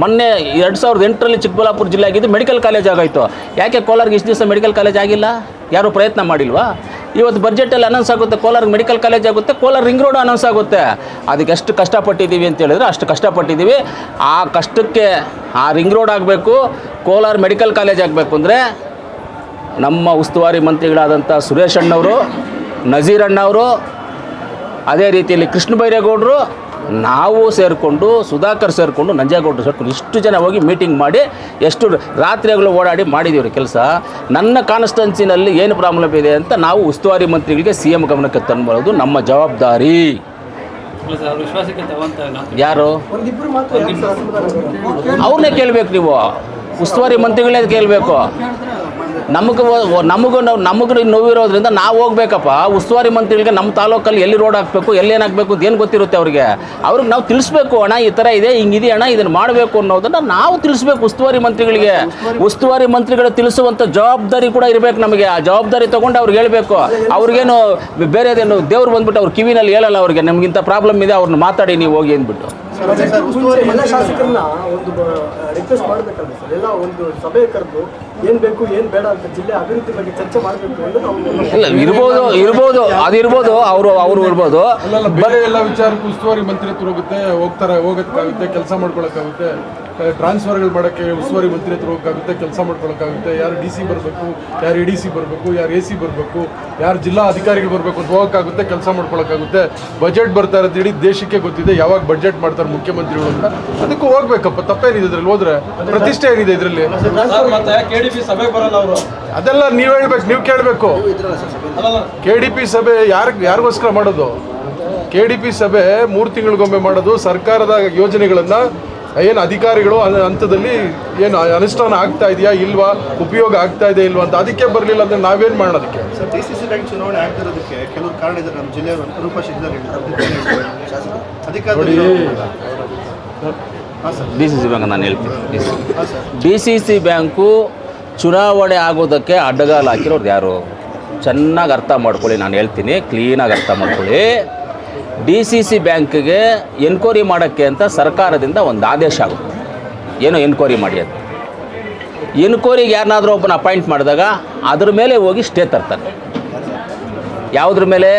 ಮೊನ್ನೆ ಎರಡು ಸಾವಿರದ ಎಂಟರಲ್ಲಿ ಚಿಕ್ಕಬಳ್ಳಾಪುರ ಜಿಲ್ಲೆ ಆಗಿದ್ದು ಮೆಡಿಕಲ್ ಕಾಲೇಜ್ ಆಗೋಯ್ತು. ಯಾಕೆ ಕೋಲಾರ್ಗೆ ಇಷ್ಟು ದಿವಸ ಮೆಡಿಕಲ್ ಕಾಲೇಜ್ ಆಗಿಲ್ಲ? ಯಾರೂ ಪ್ರಯತ್ನ ಮಾಡಿಲ್ವಾ? ಇವತ್ತು ಬಜೆಟಲ್ಲಿ ಅನೌನ್ಸ್ ಆಗುತ್ತೆ ಕೋಲಾರ ಮೆಡಿಕಲ್ ಕಾಲೇಜ್ ಆಗುತ್ತೆ, ಕೋಲಾರ ರಿಂಗ್ ರೋಡ್ ಅನೌನ್ಸ್ ಆಗುತ್ತೆ. ಅದಕ್ಕೆ ಎಷ್ಟು ಕಷ್ಟಪಟ್ಟಿದ್ದೀವಿ ಅಂತ ಹೇಳಿದ್ರೆ ಅಷ್ಟು ಕಷ್ಟಪಟ್ಟಿದ್ದೀವಿ. ಆ ಕಷ್ಟಕ್ಕೆ ಆ ರಿಂಗ್ ರೋಡ್ ಆಗಬೇಕು, ಕೋಲಾರ ಮೆಡಿಕಲ್ ಕಾಲೇಜ್ ಆಗಬೇಕು ಅಂದರೆ ನಮ್ಮ ಉಸ್ತುವಾರಿ ಮಂತ್ರಿಗಳಾದಂಥ ಸುರೇಶ್ ಅಣ್ಣವರು, ನಜೀರ್ ಅಣ್ಣವರು ಅದೇ ರೀತಿಯಲ್ಲಿ ಕೃಷ್ಣ ಬೈರೇಗೌಡರು ನಾವು ಸೇರಿಕೊಂಡು, ಸುಧಾಕರ್ ಸೇರಿಕೊಂಡು, ನಂಜೇಗೌಡರು ಸೇರಿಕೊಂಡು ಇಷ್ಟು ಜನ ಹೋಗಿ ಮೀಟಿಂಗ್ ಮಾಡಿ ಎಷ್ಟು ರಾತ್ರಿಗಳು ಓಡಾಡಿ ಮಾಡಿದೀವ್ರಿ ಕೆಲಸ. ನನ್ನ ಕಾನ್ಸ್ಟೆನ್ಸಿನಲ್ಲಿ ಏನು ಪ್ರಾಬ್ಲಮ್ ಇದೆ ಅಂತ ನಾವು ಉಸ್ತುವಾರಿ ಮಂತ್ರಿಗಳಿಗೆ ಸಿ ಎಂ ಗಮನಕ್ಕೆ ತಂದು ನಮ್ಮ ಜವಾಬ್ದಾರಿ. ಯಾರು? ಅವ್ರನ್ನೇ ಕೇಳಬೇಕು ನೀವು. ಉಸ್ತುವಾರಿ ಮಂತ್ರಿಗಳೇ ಕೇಳಬೇಕು. ನಮಗೆ ನಮಗೂ ನಾವು ನಮಗೂ ನೋವಿರೋದ್ರಿಂದ ನಾವು ಹೋಗ್ಬೇಕಪ್ಪ. ಉಸ್ತುವಾರಿ ಮಂತ್ರಿಗಳಿಗೆ ನಮ್ಮ ತಾಲೂಕಲ್ಲಿ ಎಲ್ಲಿ ರೋಡ್ ಹಾಕಬೇಕು, ಎಲ್ಲಿ ಹಾಕಬೇಕು ಅಂತ ಏನು ಗೊತ್ತಿರುತ್ತೆ ಅವ್ರಿಗೆ? ಅವ್ರಿಗೆ ನಾವು ತಿಳಿಸ್ಬೇಕು, ಅಣ್ಣ, ಈ ಥರ ಇದೆ ಹಿಂಗಿದೆ ಅಣ್ಣ ಇದನ್ನು ಮಾಡಬೇಕು ಅನ್ನೋದನ್ನು ನಾವು ತಿಳಿಸ್ಬೇಕು ಉಸ್ತುವಾರಿ ಮಂತ್ರಿಗಳಿಗೆ. ಉಸ್ತುವಾರಿ ಮಂತ್ರಿಗಳು ತಿಳಿಸುವಂಥ ಜವಾಬ್ದಾರಿ ಕೂಡ ಇರಬೇಕು ನಮಗೆ. ಆ ಜವಾಬ್ದಾರಿ ತೊಗೊಂಡು ಅವ್ರಿಗೆ ಹೇಳಬೇಕು. ಅವ್ರಿಗೇನು ಬೇರೆದೇನು ದೇವ್ರು ಬಂದ್ಬಿಟ್ಟು ಅವ್ರ ಕಿವಿನಲ್ಲಿ ಹೇಳಲ್ಲ ಅವ್ರಿಗೆ. ನಮಗಿಂತ ಪ್ರಾಬ್ಲಮ್ ಇದೆ ಅವ್ರನ್ನ ಮಾತಾಡಿ, ನೀವು ಹೋಗಿ ಅಂದ್ಬಿಟ್ಟು. ಎಲ್ಲ ಶಾಸಕರನ್ನ ಒಂದು ರಿಕ್ವೆಸ್ಟ್ ಮಾಡ್ಬೇಕಲ್ಲ ಸರ್? ಎಲ್ಲ ಒಂದು ಸಭೆ ಕರೆದು ಏನ್ ಬೇಕು ಏನ್ ಬೇಡ ಅಂತ ಜಿಲ್ಲೆ ಅಭಿವೃದ್ಧಿ ಬಗ್ಗೆ ಚರ್ಚೆ ಮಾಡಬೇಕು ಅಂತ ನಾವು ಇಲ್ಲ ಇರ್ಬೋದು ಇರ್ಬೋದು ಅದಿರ್ಬೋದು ಅವರು ಅವರು ಇರ್ಬೋದು. ಅಲ್ಲಲ್ಲ ಬೇರೆ ಎಲ್ಲ ವಿಚಾರಕ್ಕೂ ಉಸ್ತುವಾರಿ ಮಂತ್ರಿ ಹೋಗುತ್ತೆ ಹೋಗ್ತಾರೆ ಹೋಗೋದಕ್ಕಾಗುತ್ತೆ ಕೆಲಸ ಮಾಡ್ಕೊಳಕ್ಕಾಗುತ್ತೆ. ಟ್ರಾನ್ಸ್ಫರ್ಗಳು ಮಾಡೋಕ್ಕೆ ಉಸ್ತುವಾರಿ ಮಂತ್ರಿ ಹತ್ರ ಹೋಗೋಕ್ಕಾಗುತ್ತೆ ಕೆಲಸ ಮಾಡ್ಕೊಳಕ್ಕಾಗುತ್ತೆ. ಯಾರು ಡಿ ಸಿ ಬರಬೇಕು ಯಾರು ಎ ಡಿ ಸಿ ಬರಬೇಕು ಯಾರು ಎ ಸಿ ಬರಬೇಕು ಯಾರು ಜಿಲ್ಲಾ ಅಧಿಕಾರಿಗಳು ಬರಬೇಕು ಅಂತ ಹೋಗೋಕ್ಕಾಗುತ್ತೆ ಕೆಲಸ ಮಾಡ್ಕೊಳಕ್ಕಾಗುತ್ತೆ. ಬಜೆಟ್ ಬರ್ತಾ ಇರೋದು ಇಡೀ ದೇಶಕ್ಕೆ ಗೊತ್ತಿದೆ ಯಾವಾಗ ಬಜೆಟ್ ಮಾಡ್ತಾರೆ ಮುಖ್ಯಮಂತ್ರಿಗಳು ಅಂತ. ಅದಕ್ಕೂ ಹೋಗ್ಬೇಕಪ್ಪ ತಪ್ಪೇನಿದೆ ಇದ್ರಲ್ಲಿ ಹೋದ್ರೆ? ಪ್ರತಿಷ್ಠೆ ಏನಿದೆ ಇದರಲ್ಲಿ? ಮತ್ತೆ ಕೆಡಿಪಿ ಸಭೆ ಬರಲ್ಲ ಅವರು. ಅದೆಲ್ಲ ನೀವು ಹೇಳ್ಬೇಕು ನೀವು ಕೇಳಬೇಕು. ಕೆ ಡಿ ಪಿ ಸಭೆ ಯಾರ ಯಾರಿಗೋಸ್ಕರ ಮಾಡೋದು? ಕೆ ಡಿ ಪಿ ಸಭೆ ಮೂರು ತಿಂಗಳಿಗೊಮ್ಮೆ ಮಾಡೋದು ಸರ್ಕಾರದ ಯೋಜನೆಗಳನ್ನು ಏನು ಅಧಿಕಾರಿಗಳು ಅದ ಹಂತದಲ್ಲಿ ಏನು ಅನುಷ್ಠಾನ ಆಗ್ತಾ ಇದೆಯಾ ಇಲ್ವಾ? ಉಪಯೋಗ ಆಗ್ತಾ ಇದೆ ಇಲ್ವಾ ಅಂತ ಅದಕ್ಕೆ ಬರಲಿಲ್ಲ ಅಂದರೆ ನಾವೇನು ಮಾಡೋದಕ್ಕೆ? Sir D C C bank ಚುನಾವಣೆ ಆಗ್ತಿರೋದಕ್ಕೆ ಕೆಲವು ಕಾರಣ ಇದೆ. ನಮ್ಮ ಜಿಲ್ಲೆಯ ಶಿಗ್ದಾರ್ ಡಿ ಸಿ ಸಿ ಬ್ಯಾಂಕ್ ನಾನು ಹೇಳ್ತೀನಿ. ಡಿ ಸಿ ಸಿ ಬ್ಯಾಂಕು ಚುನಾವಣೆ ಆಗೋದಕ್ಕೆ ಅಡ್ಡಗಾಲು ಹಾಕಿರೋರು ಯಾರು? ಚೆನ್ನಾಗಿ ಅರ್ಥ ಮಾಡ್ಕೊಳ್ಳಿ ನಾನು ಹೇಳ್ತೀನಿ. ಕ್ಲೀನಾಗಿ ಅರ್ಥ ಮಾಡ್ಕೊಳ್ಳಿ. ಡಿ ಸಿ ಸಿ ಬ್ಯಾಂಕ್ಗೆ ಎನ್ಕ್ವೈರಿ ಮಾಡೋಕ್ಕೆ ಅಂತ ಸರ್ಕಾರದಿಂದ ಒಂದು ಆದೇಶ ಆಗುತ್ತೆ. ಏನೋ ಎನ್ಕ್ವೈರಿ ಮಾಡಿ ಅಂತ. ಎನ್ಕ್ವೈರಿಗೆ ಯಾರನ್ನಾದರೂ ಒಬ್ಬನ ಅಪಾಯಿಂಟ್ ಮಾಡಿದಾಗ ಅದ್ರ ಮೇಲೆ ಹೋಗಿ ಸ್ಟೇ ತರ್ತಾರೆ. ಯಾವುದ್ರ ಮೇಲೆ?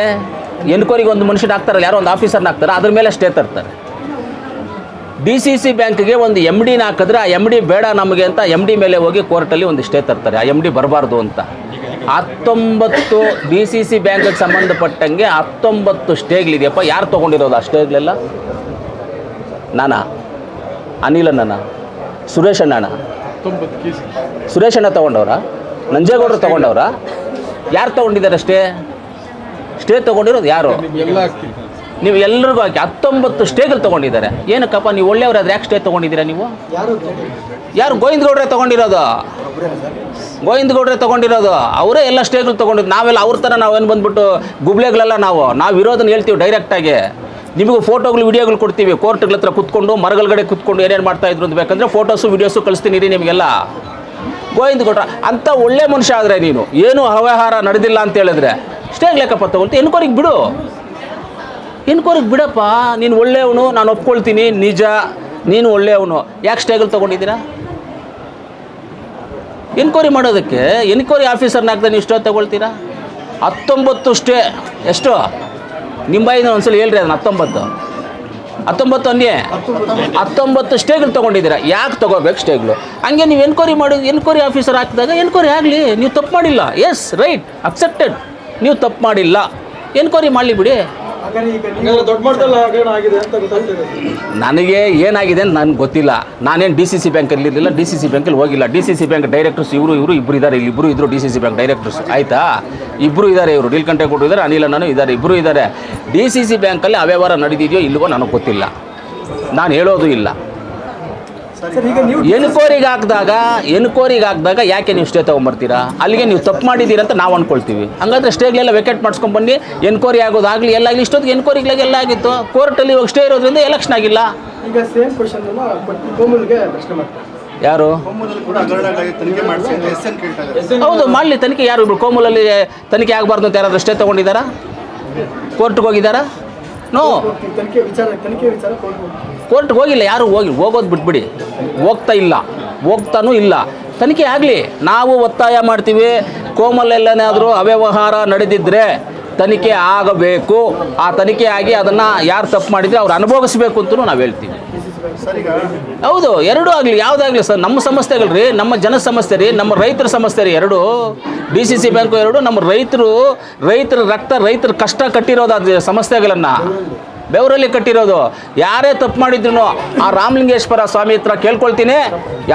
ಎನ್ಕ್ವೈರಿಗೆ ಒಂದು ಮನುಷ್ಯನ ಹಾಕ್ತಾರಲ್ಲ, ಯಾರೋ ಒಂದು ಆಫೀಸರ್ನ ಹಾಕ್ತಾರೆ, ಅದ್ರ ಮೇಲೆ ಸ್ಟೇ ತರ್ತಾರೆ. ಡಿ ಸಿ ಸಿ ಬ್ಯಾಂಕ್ಗೆ ಒಂದು ಎಂ ಡಿನ ಹಾಕಿದ್ರೆ ಆ ಎಂ ಡಿ ಬೇಡ ನಮಗೆ ಅಂತ ಎಂ ಡಿ ಮೇಲೆ ಹೋಗಿ ಕೋರ್ಟಲ್ಲಿ ಒಂದು ಸ್ಟೇ ತರ್ತಾರೆ. ಆ ಎಂ ಡಿ ಬರಬಾರ್ದು ಅಂತ. ಹತ್ತೊಂಬತ್ತು ಡಿ ಸಿ ಸಿ ಬ್ಯಾಂಕ್ಗೆ ಸಂಬಂಧಪಟ್ಟಂಗೆ ಹತ್ತೊಂಬತ್ತು ಸ್ಟೇಗಳಿದೆಯಪ್ಪ. ಯಾರು ತೊಗೊಂಡಿರೋದು ಆ ಸ್ಟೇಗ್ಲೆಲ್ಲ ನಾನಾ? ಅನಿಲ್ ಅಣ್ಣನ ಸುರೇಶ್ ಅಣ್ಣ ಸುರೇಶ್ ಅಣ್ಣ ತೊಗೊಂಡವ್ರ? ನಂಜೇಗೌಡರು ತೊಗೊಂಡವ್ರ? ಯಾರು ತೊಗೊಂಡಿದ್ದಾರೆ ಸ್ಟೇ? ಸ್ಟೇ ತೊಗೊಂಡಿರೋದು ಯಾರು? ನೀವು ಎಲ್ರಿಗೂ ಹಾಕಿ ಹತ್ತೊಂಬತ್ತು ಸ್ಟೇಗಳು ತೊಗೊಂಡಿದ್ದಾರೆ. ಏನಕ್ಕಪ್ಪ ನೀವು ಒಳ್ಳೆಯವ್ರಾದ್ರೆ ಯಾಕೆ ಸ್ಟೇ ತೊಗೊಂಡಿದ್ದೀರಾ ನೀವು? ಯಾರು ಯಾರು ಗೋವಿಂದ ಗೌಡ್ರೆ ತೊಗೊಂಡಿರೋದು? ಗೋವಿಂದ ಗೌಡ್ರೆ ತೊಗೊಂಡಿರೋದು. ಅವರೇ ಎಲ್ಲ ಸ್ಟೇಗಳು ತೊಗೊಂಡಿದ್ದು. ನಾವೆಲ್ಲ ಅವ್ರ ಥರ ನಾವೇನು ಬಂದ್ಬಿಟ್ಟು ಗುಬ್ಳೆಗಳೆಲ್ಲ ನಾವು? ನಾವು ಇರೋದನ್ನ ಹೇಳ್ತೀವಿ ಡೈರೆಕ್ಟಾಗಿ ನಿಮಗೂ ಫೋಟೋಗಳು ವಿಡಿಯೋಗಳು ಕೊಡ್ತೀವಿ. ಕೋರ್ಟ್ಗಳ ಹತ್ರ ಕುತ್ಕೊಂಡು ಮರಗಳಗಡೆ ಕುತ್ಕೊಂಡು ಏನೇನು ಮಾಡ್ತಾ ಇದ್ರು ಅಂತ ಬೇಕಂದ್ರೆ ಫೋಟೋಸು ವಿಡಿಯೋಸು ಕಳಿಸ್ತೀನಿ ರೀ ನಿಮಗೆಲ್ಲ. ಗೋವಿಂದ ಗೌಡ್ರ ಅಂಥ ಒಳ್ಳೆ ಮನುಷ್ಯ ಆದರೆ ನೀನು. ಏನು ಅವ್ಯವಹಾರ ನಡೆದಿಲ್ಲ ಅಂತ ಹೇಳಿದ್ರೆ. ಸ್ಟೇಗ್ ಲೆಕ್ಕಪ್ಪ ತೊಗೊಳ್ತೀವಿ. ಎನ್ಕೋರಿಗೆ ಬಿಡು. ಎನ್ಕೋರಿಗೆ ಬಿಡಪ್ಪ, ನೀನು ಒಳ್ಳೆಯವನು, ನಾನು ಒಪ್ಕೊಳ್ತೀನಿ, ನಿಜ, ನೀನು ಒಳ್ಳೆಯವನು. ಯಾಕೆ ಸ್ಟೇಗಲ್ ತೊಗೊಂಡಿದ್ದೀರಾ? ಎನ್ಕ್ವೈರಿ ಮಾಡೋದಕ್ಕೆ ಎನ್ಕ್ವೈರಿ ಆಫೀಸರ್ನ ಹಾಕ್ದೆ ನೀವು ತೊಗೊಳ್ತೀರಾ? ಹತ್ತೊಂಬತ್ತು ಸ್ಟೇ ಎಷ್ಟು? ಒಂದು ಒಂದ್ಸಲ ಹೇಳ್ರಿ ಅದನ್ನ, ಹತ್ತೊಂಬತ್ತು. ಹತ್ತೊಂಬತ್ತು ಅನ್ನೇ ಹತ್ತೊಂಬತ್ತು ಸ್ಟೇಗಳು ತೊಗೊಂಡಿದ್ದೀರಾ? ಯಾಕೆ ತೊಗೋಬೇಕು ಸ್ಟೇಗಳು ಹಂಗೆ ನೀವು ಎನ್ಕ್ವೈರಿ ಮಾಡಿ ಎನ್ಕ್ವೈರಿ ಆಫೀಸರ್ ಹಾಕಿದಾಗ ಎನ್ಕ್ವೈರಿ ಆಗಲಿ, ನೀವು ತಪ್ಪು ಮಾಡಿಲ್ಲ. ಎಸ್ ರೈಟ್ ಅಕ್ಸೆಪ್ಟೆಡ್ ನೀವು ತಪ್ಪು ಮಾಡಿಲ್ಲ. ಎನ್ಕ್ವೈರಿ ಮಾಡಲಿ ಬಿಡಿ. ಹಾಗಾದ್ರೆ ಈಗ ನೀವು ದೊಡ್ಡ ಮಟ್ಟದಲ್ಲಿ ಹಗರಣ ಆಗಿದೆ ಅಂತ ಗೊತ್ತಾಗ್ತಿದೆ. ನನಗೆ ಏನಾಗಿದೆ ಅಂತ ನನಗೆ ಗೊತ್ತಿಲ್ಲ. ನಾನೇನು ಡಿ ಸಿ ಸಿ ಬ್ಯಾಂಕಲ್ಲಿ ಇರಲಿಲ್ಲ ಡಿ ಸಿ ಸಿ ಬ್ಯಾಂಕಲ್ಲಿ ಹೋಗಿಲ್ಲ. D C C bank directors ಇವರು ಇವರು ಇಬ್ಬರು ಇದ್ದಾರೆ ಇಲ್ಲಿ. ಇಬ್ಬರು ಇದ್ರು D C C bank directors ಆಯಿತಾ? ಇಬ್ಬರು ಇದ್ದಾರೆ ಇವರು. ನೀಲ್ಕಂಠೇಗೌಡರು ಇದ್ದಾರೆ ಅನಿಲ ನಾನು ಇದ್ದಾರೆ ಇಬ್ಬರು ಇದ್ದಾರೆ ಡಿ ಸಿ ಸಿ ಬ್ಯಾಂಕಲ್ಲಿ ಅವ್ಯವಹಾರ ನಡೆದಿದೆಯೋ ಇಲ್ವೋ ನನಗೆ ಗೊತ್ತಿಲ್ಲ. ನಾನು ಹೇಳೋದು ಇಲ್ಲ. ಎನ್ಕ್ವೈರಿಗೆ ಹಾಕಿದಾಗ ಎನ್ಕ್ವೈರಿಗೆ ಹಾಕಿದಾಗ ಯಾಕೆ ನೀವು ಸ್ಟೇ ತೊಗೊಂಬರ್ತೀರಾ? ಅಲ್ಲಿಗೆ ನೀವು ತಪ್ಪು ಮಾಡಿದ್ದೀರ ಅಂತ ನಾವು ಅನ್ಕೊಳ್ತೀವಿ. ಹಂಗಾದ್ರೆ ಸ್ಟೇಗಳೆಲ್ಲ ವೆಕೆಟ್ ಮಾಡ್ಸ್ಕೊಂಡ್ಬಂದು ಬನ್ನಿ. ಎನ್ಕ್ವೈರಿ ಆಗೋದಾಗಲಿ ಎಲ್ಲ ಆಗಲಿ ಇಷ್ಟೊತ್ತಿಗೆ ಎನ್ಕ್ವೈರಿಗಳಿಗೆ ಎಲ್ಲ ಆಗಿತ್ತು. ಕೋರ್ಟಲ್ಲಿ ಇವಾಗ ಸ್ಟೇ ಇರೋದ್ರಿಂದ ಎಲೆಕ್ಷನ್ ಆಗಿಲ್ಲ. ಈಗ ಸೇಮ್ ಪ್ರಶ್ನೆ ಯಾರು? ಹೌದು ಮಾಡಲಿ ತನಿಖೆ ಯಾರು? ಇಬ್ರು ಕೋಮಲಲ್ಲಿ ತನಿಖೆ ಆಗಬಾರ್ದು ಅಂತ ಯಾರಾದರೂ ಸ್ಟೇ ತೊಗೊಂಡಿದ್ದಾರಾ? ಕೋರ್ಟ್ಗೆ ಹೋಗಿದ್ದಾರಾ? ನೋ ತನಿಖೆ ವಿಚಾರ ತನಿಖೆ ವಿಚಾರ ಕೋರ್ಟ್ಗೆ ಹೋಗಿಲ್ಲ ಯಾರು ಹೋಗಿ ಹೋಗೋದು ಬಿಟ್ಬಿಡಿ. ಹೋಗ್ತಾ ಇಲ್ಲ. ಹೋಗ್ತಾನೂ ಇಲ್ಲ. ತನಿಖೆ ಆಗಲಿ. ನಾವು ಒತ್ತಾಯ ಮಾಡ್ತೀವಿ. ಕೋಮಲೆಲ್ಲನಾದರೂ ಅವ್ಯವಹಾರ ನಡೆದಿದ್ದರೆ ತನಿಖೆ ಆಗಬೇಕು. ಆ ತನಿಖೆ ಆಗಿ ಅದನ್ನು ಯಾರು ತಪ್ಪು ಮಾಡಿದರೆ ಅವ್ರು ಅನುಭವಿಸಬೇಕು ಅಂತಲೂ ನಾವು ಹೇಳ್ತೀವಿ. ಹೌದು, ಎರಡೂ ಆಗಲಿ, ಯಾವುದಾಗಲಿ ಸರ್, ನಮ್ಮ ಸಮಸ್ಯೆಗಳು ರೀ, ನಮ್ಮ ಜನ ಸಮಸ್ಯೆ ರೀ, ನಮ್ಮ ರೈತರ ಸಮಸ್ಯೆ ರೀ ಎರಡು. ಡಿ ಸಿ ಸಿ ಬ್ಯಾಂಕು ಎರಡು, ನಮ್ಮ ರೈತರು, ರೈತರ ರಕ್ತ, ರೈತರ ಕಷ್ಟ ಕಟ್ಟಿರೋದಾದ ಸಮಸ್ಯೆಗಳನ್ನು. ಬೆವರಲ್ಲಿ ಕಟ್ಟಿರೋದು. ಯಾರೇ ತಪ್ಪು ಮಾಡಿದ್ರು ಆ ರಾಮಲಿಂಗೇಶ್ವರ ಸ್ವಾಮಿ ಹತ್ರ ಕೇಳ್ಕೊಳ್ತೀನಿ.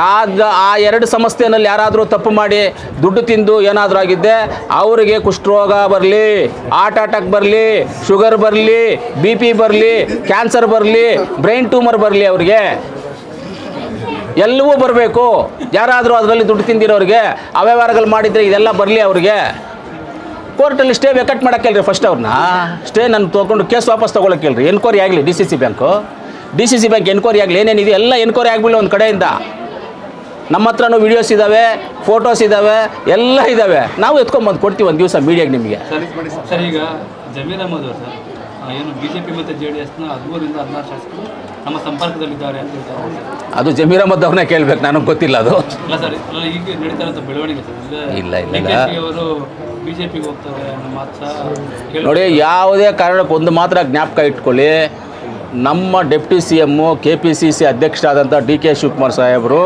ಯಾವ ಆ ಎರಡು ಸಂಸ್ಥೆನಲ್ಲಿ ಯಾರಾದರೂ ತಪ್ಪು ಮಾಡಿ ದುಡ್ಡು ತಿಂದು ಏನಾದರೂ ಆಗಿದ್ದೆ, ಅವರಿಗೆ ಕುಷ್ಠರೋಗ ಬರಲಿ, ಹಾರ್ಟ್ ಅಟ್ಯಾಕ್ ಬರಲಿ, ಶುಗರ್ ಬರಲಿ, ಬಿ ಪಿ ಬರಲಿ, ಕ್ಯಾನ್ಸರ್ ಬರಲಿ, ಬ್ರೈನ್ ಟ್ಯೂಮರ್ ಬರಲಿ ಅವ್ರಿಗೆ. ಎಲ್ಲವೂ ಬರಬೇಕು. ಯಾರಾದರೂ ಅದರಲ್ಲಿ ದುಡ್ಡು ತಿಂದಿರೋರಿಗೆ, ಅವ್ಯವಹಾರಗಳು ಮಾಡಿದರೆ ಇದೆಲ್ಲ ಬರಲಿ ಅವ್ರಿಗೆ. ಕೋರ್ಟಲ್ಲಿ ಸ್ಟೇ ವೆಕಟ್ ರೀ ಫಸ್ಟ್ ಅವ್ರನ್ನ. ಸ್ಟೇ ನಾನು ತೊಗೊಂಡು ಕೇಸ್ ವಾಪಸ್ ತೊಗೊಳಕ್ಕೆ ಹೇಳ್ರಿ ಎನ್ಕ್ವೈರಿ ಆಗಲಿ D C C bank D C C bank enquiry ಆಗಲಿ ಏನೇನಿದೆ ಎಲ್ಲ ಎನ್ಕ್ವೈರಿ ಆಗ್ಬಿಡಲಿ ಒಂದು ಕಡೆಯಿಂದ. ನಮ್ಮ ಹತ್ರನೂ ವಿಡಿಯೋಸ್ ಇದ್ದಾವೆ ಫೋಟೋಸ್ ಇದ್ದಾವೆ ಎಲ್ಲ ಇದ್ದಾವೆ ನಾವು ಎತ್ಕೊಂಬಂದು ಕೊಡ್ತೀವಿ ಒಂದು ದಿವಸ ಮೀಡಿಯಾಗೆ ನಿಮಗೆ. ಸರ್ ಬಿ ಜೆ ಪಿ ಏನು ಮತ್ತು ಜೆ ಡಿ ಎಸ್ನ ಹದಿಮೂರಿಂದ ಹದಿನಾರು ಶಾಸಕರು ನಮ್ಮ ಸಂಪರ್ಕದಲ್ಲಿದ್ದಾರೆ ಅಂತ ಹೇಳ್ತಾರೆ. ಅದು ಜಮೀರ್ ಅಹಮದ್ ಅವ್ರನ್ನೇ ಕೇಳಬೇಕು ನನಗೆ ಗೊತ್ತಿಲ್ಲ ಅದು. ಇಲ್ಲ ಸರ್ ಅಲ್ಲ ಈಗ ನಡೀತಾ ಇರೋಂಥ ಬೆಳವಣಿಗೆ ಸರ್ ಇಲ್ಲ, ಇಲ್ಲ, ಡಿ ಇಲ್ಲ. ಕೆ ಶಿ ಅವರು ಬಿಜೆಪಿಗೆ ಹೋಗ್ತಾರೆ ಮಾತು ನೋಡಿ ಯಾವುದೇ ಕಾರಣಕ್ಕೆ ಒಂದು ಮಾತ್ರ ಜ್ಞಾಪಕ ಇಟ್ಕೊಳ್ಳಿ. ನಮ್ಮ deputy C M K P C C ಅಧ್ಯಕ್ಷರಾದಂಥ ಡಿ ಕೆ ಶಿವಕುಮಾರ್ ಸಾಹೇಬರು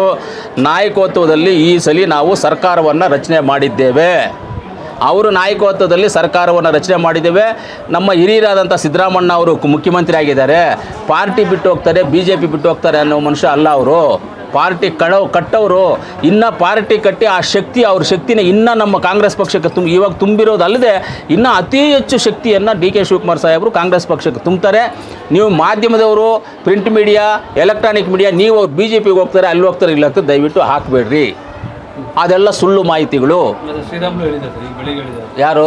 ನಾಯಕತ್ವದಲ್ಲಿ ಈ ಸಲ ನಾವು ಸರ್ಕಾರವನ್ನು ರಚನೆ ಮಾಡಿದ್ದೇವೆ. ಅವರು ನಾಯಕತ್ವದಲ್ಲಿ ಸರ್ಕಾರವನ್ನು ರಚನೆ ಮಾಡಿದ್ದೇವೆ. ನಮ್ಮ ಹಿರಿಯರಾದಂಥ ಸಿದ್ದರಾಮಣ್ಣ ಅವರು ಮುಖ್ಯಮಂತ್ರಿ ಆಗಿದ್ದಾರೆ. ಪಾರ್ಟಿ ಬಿಟ್ಟು ಹೋಗ್ತಾರೆ ಬಿ ಜೆ ಪಿ ಬಿಟ್ಟು ಹೋಗ್ತಾರೆ ಅನ್ನೋ ಮನುಷ್ಯ ಅಲ್ಲ ಅವರು. ಪಾರ್ಟಿ ಕಳೋ ಕಟ್ಟವರು. ಇನ್ನು ಪಾರ್ಟಿ ಕಟ್ಟಿ ಆ ಶಕ್ತಿ, ಅವ್ರ ಶಕ್ತಿನ ಇನ್ನೂ ನಮ್ಮ ಕಾಂಗ್ರೆಸ್ ಪಕ್ಷಕ್ಕೆ ತುಂಬ ಇವಾಗ ತುಂಬಿರೋದಲ್ಲದೆ ಇನ್ನು ಅತಿ ಹೆಚ್ಚು ಶಕ್ತಿಯನ್ನು ಡಿ ಕೆ ಶಿವಕುಮಾರ್ ಸಾಹೇಬರು ಕಾಂಗ್ರೆಸ್ ಪಕ್ಷಕ್ಕೆ ತುಂಬ್ತಾರೆ. ನೀವು ಮಾಧ್ಯಮದವರು, ಪ್ರಿಂಟ್ ಮೀಡಿಯಾ, ಎಲೆಕ್ಟ್ರಾನಿಕ್ ಮೀಡಿಯಾ, ನೀವು ಬಿ ಜೆ ಪಿಗೆ ಹೋಗ್ತಾರೆ, ಅಲ್ಲಿ ಹೋಗ್ತಾರೆ ಇಲ್ಲ ಹೋಗ್ತಾರೆ ದಯವಿಟ್ಟು ಹಾಕಬೇಡ್ರಿ. ಅದೆಲ್ಲ ಸುಳ್ಳು ಮಾಹಿತಿಗಳು. ಯಾರು?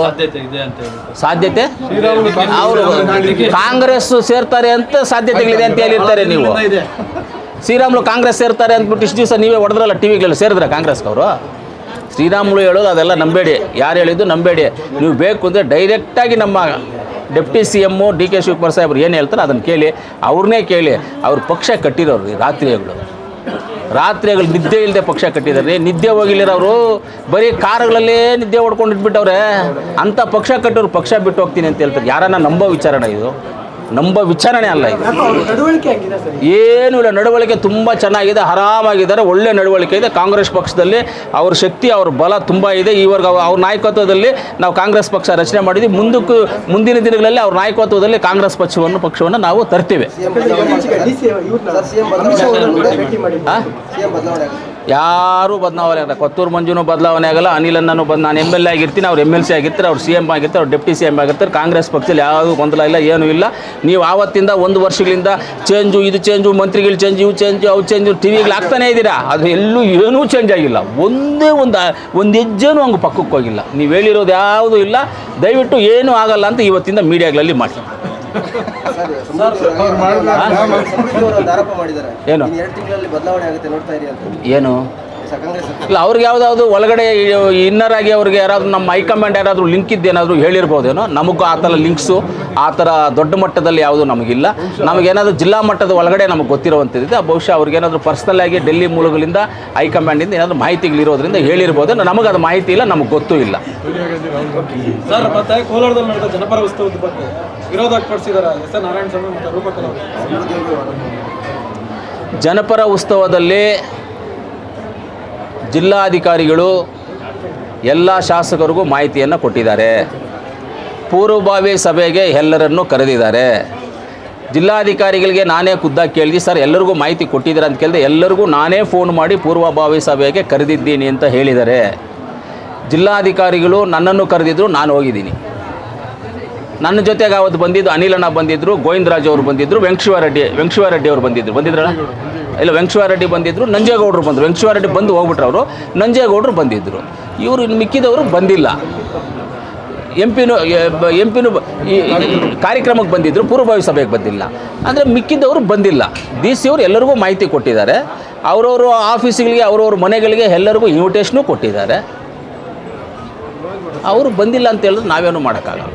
ಸಾಧ್ಯತೆ ಅವರು ಕಾಂಗ್ರೆಸ್ ಸೇರ್ತಾರೆ ಅಂತ ಸಾಧ್ಯತೆಗಳಿದೆ ಅಂತ ಹೇಳಿರ್ತಾರೆ ನೀವು. ಶ್ರೀರಾಮುಲು ಕಾಂಗ್ರೆಸ್ ಸೇರ್ತಾರೆ ಅಂದ್ಬಿಟ್ಟು ಇಷ್ಟು ದಿವಸ ನೀವೇ ಹೊಡೆದ್ರಲ್ಲ ಟಿವಿಗಳಲ್ಲಿ ಸೇರಿದ್ರೆ ಕಾಂಗ್ರೆಸ್ಗೆ ಅವರು? ಶ್ರೀರಾಮುಲು ಹೇಳೋದು ಅದೆಲ್ಲ ನಂಬೇಡಿ. ಯಾರು ಹೇಳಿದ್ದು ನಂಬೇಡಿ. ನೀವು ಬೇಕು ಅಂದರೆ ಡೈರೆಕ್ಟಾಗಿ ನಮ್ಮ deputy C M D K Shivakumar ಸಾಹೇಬ್ರು ಏನು ಹೇಳ್ತಾರೆ ಅದನ್ನು ಕೇಳಿ ಅವ್ರನ್ನೇ ಕೇಳಿ. ಅವ್ರ ಪಕ್ಷ ಕಟ್ಟಿರೋರು ರಾತ್ರಿಗಳು. ರಾತ್ರಿಗಳು ನಿದ್ದೆ ಇಲ್ಲದೆ ಪಕ್ಷ ಕಟ್ಟಿದ್ದಾರೆ ನಿದ್ದೆ ಹೋಗಿಲ್ಲಿರೋರು ಬರೀ ಕಾರ್ಗಳಲ್ಲೇ ನಿದ್ದೆ ಹೊಡ್ಕೊಂಡು ಇಟ್ಬಿಟ್ಟವ್ರೆ ಅಂಥ ಪಕ್ಷ ಕಟ್ಟೋರು ಪಕ್ಷ ಬಿಟ್ಟು ಹೋಗ್ತೀನಿ ಅಂತ ಹೇಳ್ತಾರೆ. ಯಾರನ್ನ ನಂಬೋ ವಿಚಾರಣ ಇದು? ನಂಬೋ ವಿಚಾರಣೆ ಅಲ್ಲ ಇದು. ಏನೂ ಇಲ್ಲ ನಡವಳಿಕೆ ತುಂಬ ಚೆನ್ನಾಗಿದೆ ಆರಾಮಾಗಿದ್ದಾರೆ ಒಳ್ಳೆ ನಡವಳಿಕೆ ಇದೆ. ಕಾಂಗ್ರೆಸ್ ಪಕ್ಷದಲ್ಲಿ ಅವ್ರ ಶಕ್ತಿ ಅವ್ರ ಬಲ ತುಂಬ ಇದೆ. ಈವರೆಗೆ ಅವ- ಅವ್ರ ನಾಯಕತ್ವದಲ್ಲಿ ನಾವು ಕಾಂಗ್ರೆಸ್ ಪಕ್ಷ ರಚನೆ ಮಾಡಿದ್ವಿ. ಮುಂದಕ್ಕೆ ಮುಂದಿನ ದಿನಗಳಲ್ಲಿ ಅವ್ರ ನಾಯಕತ್ವದಲ್ಲಿ ಕಾಂಗ್ರೆಸ್ ಪಕ್ಷವನ್ನು ಪಕ್ಷವನ್ನು ನಾವು ತರ್ತೀವಿ. ಯಾರೂ ಬದಲಾವಣೆ ಆಗಲ್ಲ. ಕೊತ್ತೂರು ಮಂಜುನೂ ಬದಲಾವಣೆ ಆಗಲ್ಲ ಅನಿಲಣ್ಣನೂ ಬಂದು, ನಾನು ಎಂ ಎಲ್ ಎ ಆಗಿರ್ತೀನಿ, ಅವ್ರು ಎಂ ಎಲ್ ಸಿ ಆಗಿರ್ತಾರೆ, ಅವ್ರು ಸಿ ಎಂ ಆಗಿರ್ತಾರೆ, ಅವ್ರು ಡೆಪ್ಟಿ ಸಿ ಎಂ ಆಗಿರ್ತಾರೆ, ಕಾಂಗ್ರೆಸ್ ಪಕ್ಷದಲ್ಲಿ ಯಾವುದೂ ಗೊಂದಲ ಇಲ್ಲ, ಏನೂ ಇಲ್ಲ. ನೀವು ಆವತ್ತಿಂದ ಒಂದು ವರ್ಷಗಳಿಂದ ಚೇಂಜು ಇದು ಚೇಂಜು ಮಂತ್ರಿಗಳು ಚೇಂಜ್ ಇವು ಚೇಂಜು ಅವು ಚೇಂಜು ಟಿ ವಿಗಳು ಆಗ್ತಾನೇ ಇದ್ದೀರಾ? ಅದು ಎಲ್ಲೂ ಏನೂ ಚೇಂಜ್ ಆಗಿಲ್ಲ. ಒಂದೇ ಒಂದು ಒಂದು ಹೆಜ್ಜೆನೂ ಹಂಗೆ ಪಕ್ಕಕ್ಕೆ ಹೋಗಿಲ್ಲ. ನೀವು ಹೇಳಿರೋದು ಯಾವುದೂ ಇಲ್ಲ. ದಯವಿಟ್ಟು ಏನೂ ಆಗಲ್ಲ ಅಂತ ಇವತ್ತಿಂದ ಮೀಡಿಯಾಗಳಲ್ಲಿ ಮಾಡಿ ಏನು? ಇನ್ನು ಎರಡು ತಿಂಗಳಲ್ಲಿ ಬದಲಾವಣೆ ಆಗುತ್ತೆ ನೋಡ್ತಾ ಇರಿ ಅಂತ. ಏನು? ಇಲ್ಲ ಅವ್ರಿಗೆ ಯಾವುದಾದ್ರು ಒಳಗಡೆ ಇನ್ನರ್ ಆಗಿ ಅವ್ರಿಗೆ ಯಾರಾದ್ರೂ ನಮ್ಮ ಹೈಕಮಾಂಡ್ ಯಾರಾದರೂ ಲಿಂಕ್ ಇದ್ದೇನಾದರೂ ಹೇಳಿರ್ಬೋದೇನೋ? ನಮಗೂ ಆ ಥರ ಲಿಂಕ್ಸು ಆ ಥರ ದೊಡ್ಡ ಮಟ್ಟದಲ್ಲಿ ಯಾವುದೂ ನಮಗಿಲ್ಲ. ನಮಗೇನಾದರೂ ಜಿಲ್ಲಾ ಮಟ್ಟದ ಒಳಗಡೆ ನಮಗೆ ಗೊತ್ತಿರುವಂಥದ್ದಿದೆ. ಬಹುಶಃ ಅವ್ರಿಗೇನಾದರೂ ಪರ್ಸ್ನಲ್ ಆಗಿ ಡೆಲ್ಲಿ ಮೂಲಗಳಿಂದ ಹೈಕಮಾಂಡಿಂದ ಏನಾದರೂ ಮಾಹಿತಿಗಳಿರೋದ್ರಿಂದ ಹೇಳಿರ್ಬೋದು. ನಮಗೆ ಅದು ಮಾಹಿತಿ ಇಲ್ಲ ನಮಗೆ ಗೊತ್ತೂ ಇಲ್ಲ. ವಿರೋಧ ಎಸ್ ಎನ್ ನಾರಾಯಣ ಸ್ವಾಮಿ ಮತ್ತು ಜನಪರ ಉತ್ಸವದಲ್ಲಿ ಜಿಲ್ಲಾಧಿಕಾರಿಗಳು ಎಲ್ಲ ಶಾಸಕರಿಗೂ ಮಾಹಿತಿಯನ್ನು ಕೊಟ್ಟಿದ್ದಾರೆ. ಪೂರ್ವಭಾವಿ ಸಭೆಗೆ ಎಲ್ಲರನ್ನು ಕರೆದಿದ್ದಾರೆ. ಜಿಲ್ಲಾಧಿಕಾರಿಗಳಿಗೆ ನಾನೇ ಖುದ್ದಾಗಿ ಕೇಳಿದೆ, ಸರ್, ಎಲ್ಲರಿಗೂ ಮಾಹಿತಿ ಕೊಟ್ಟಿದ್ದೀರ? ಅಂತ ಕೇಳಿದೆ, ಎಲ್ಲರಿಗೂ ನಾನೇ ಫೋನ್ ಮಾಡಿ ಪೂರ್ವಭಾವಿ ಸಭೆಗೆ ಕರೆದಿದ್ದೀನಿ ಅಂತ ಹೇಳಿದ್ದಾರೆ. ಜಿಲ್ಲಾಧಿಕಾರಿಗಳು ನನ್ನನ್ನು ಕರೆದಿದ್ರು, ನಾನು ಹೋಗಿದ್ದೀನಿ. ನನ್ನ ಜೊತೆಗೆ ಅವತ್ತು ಬಂದಿದ್ದು ಅನಿಲಣ್ಣ ಬಂದಿದ್ದರು ಗೋವಿಂದರಾಜ್ ಅವರು ಬಂದಿದ್ದರು ವೆಂಕಟೇಶ್ವರರೆಡ್ಡಿ ರೆಡ್ಡಿ ಅವರು ಬಂದಿದ್ದರು ಬಂದಿದ್ರಲ್ಲ? ಇಲ್ಲ, ವೆಂಕಟೇಶ್ವರರೆಡ್ಡಿ ಬಂದಿದ್ದರು ನಂಜೇಗೌಡರು ಬಂದರು. ವೆಂಕಟೇಶ್ವರರೆಡ್ಡಿ ಬಂದು ಹೋಗ್ಬಿಟ್ರು ಅವರು, ನಂಜೇಗೌಡರು ಬಂದಿದ್ದರು ಇವರು ಮಿಕ್ಕಿದವರು ಬಂದಿಲ್ಲ. ಎಂ ಪಿನೂ ಎಂ ಪಿನೂ ಈ ಕಾರ್ಯಕ್ರಮಕ್ಕೆ ಬಂದಿದ್ದರು ಪೂರ್ವಭಾವಿ ಸಭೆಗೆ ಬಂದಿಲ್ಲ. ಅಂದರೆ ಮಿಕ್ಕಿದ್ದವರು ಬಂದಿಲ್ಲ. ಡಿ ಸಿ ಅವರು ಎಲ್ಲರಿಗೂ ಮಾಹಿತಿ ಕೊಟ್ಟಿದ್ದಾರೆ. ಅವರವರು ಆಫೀಸ್ಗಳಿಗೆ, ಅವರವ್ರ ಮನೆಗಳಿಗೆ ಎಲ್ಲರಿಗೂ ಇನ್ವಿಟೇಷನು ಕೊಟ್ಟಿದ್ದಾರೆ. ಅವರು ಬಂದಿಲ್ಲ ಅಂತ ಹೇಳಿದ್ರೆ ನಾವೇನು ಮಾಡೋಕ್ಕಾಗಲ್ಲ.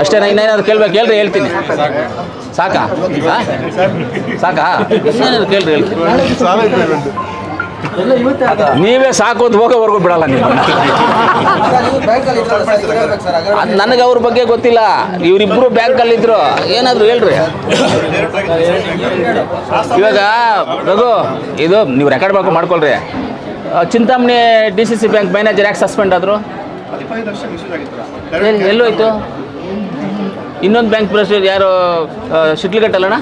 ಅಷ್ಟೇ ನಾನು ಇನ್ನೇನಾದ್ರು ಕೇಳ್ಬೇಕು ಹೇಳ್ರಿ ಹೇಳ್ತೀನಿ. ಸಾಕಾ? ಸಾಕಾ? ಇನ್ನೇನಾದ್ರು ಕೇಳ್ರಿ ಹೇಳ್ತೀನಿ ನೀವೇ ಸಾಕು ಅಂತ ಹೋಗೋವರೆಗೂ ಬಿಡಲ್ಲ ನೀವು. ನನಗೆ ಅವ್ರ ಬಗ್ಗೆ ಗೊತ್ತಿಲ್ಲ. ಇವರಿಬ್ಬರು ಬ್ಯಾಂಕಲ್ಲಿ ಇದ್ರು. ಏನಾದರೂ ಹೇಳ್ರಿ. ಇವಾಗ, ರಘು, ಇದು ನೀವು ರೆಕಾರ್ಡ್ ಮಾಡ್ಕೊಳ್ರಿ. Chintamani D C C bank manager ಯಾಕೆ ಸಸ್ಪೆಂಡ್ ಆದರು? ಎಲ್ಲೋಯ್ತು ಇನ್ನೊಂದು ಬ್ಯಾಂಕ್ ಪ್ರೆಸಿಡೆಂಟ್ ಯಾರು ಶಿಟ್ಲಿಗಟ್ಟಲ್ಲಣ್ಣ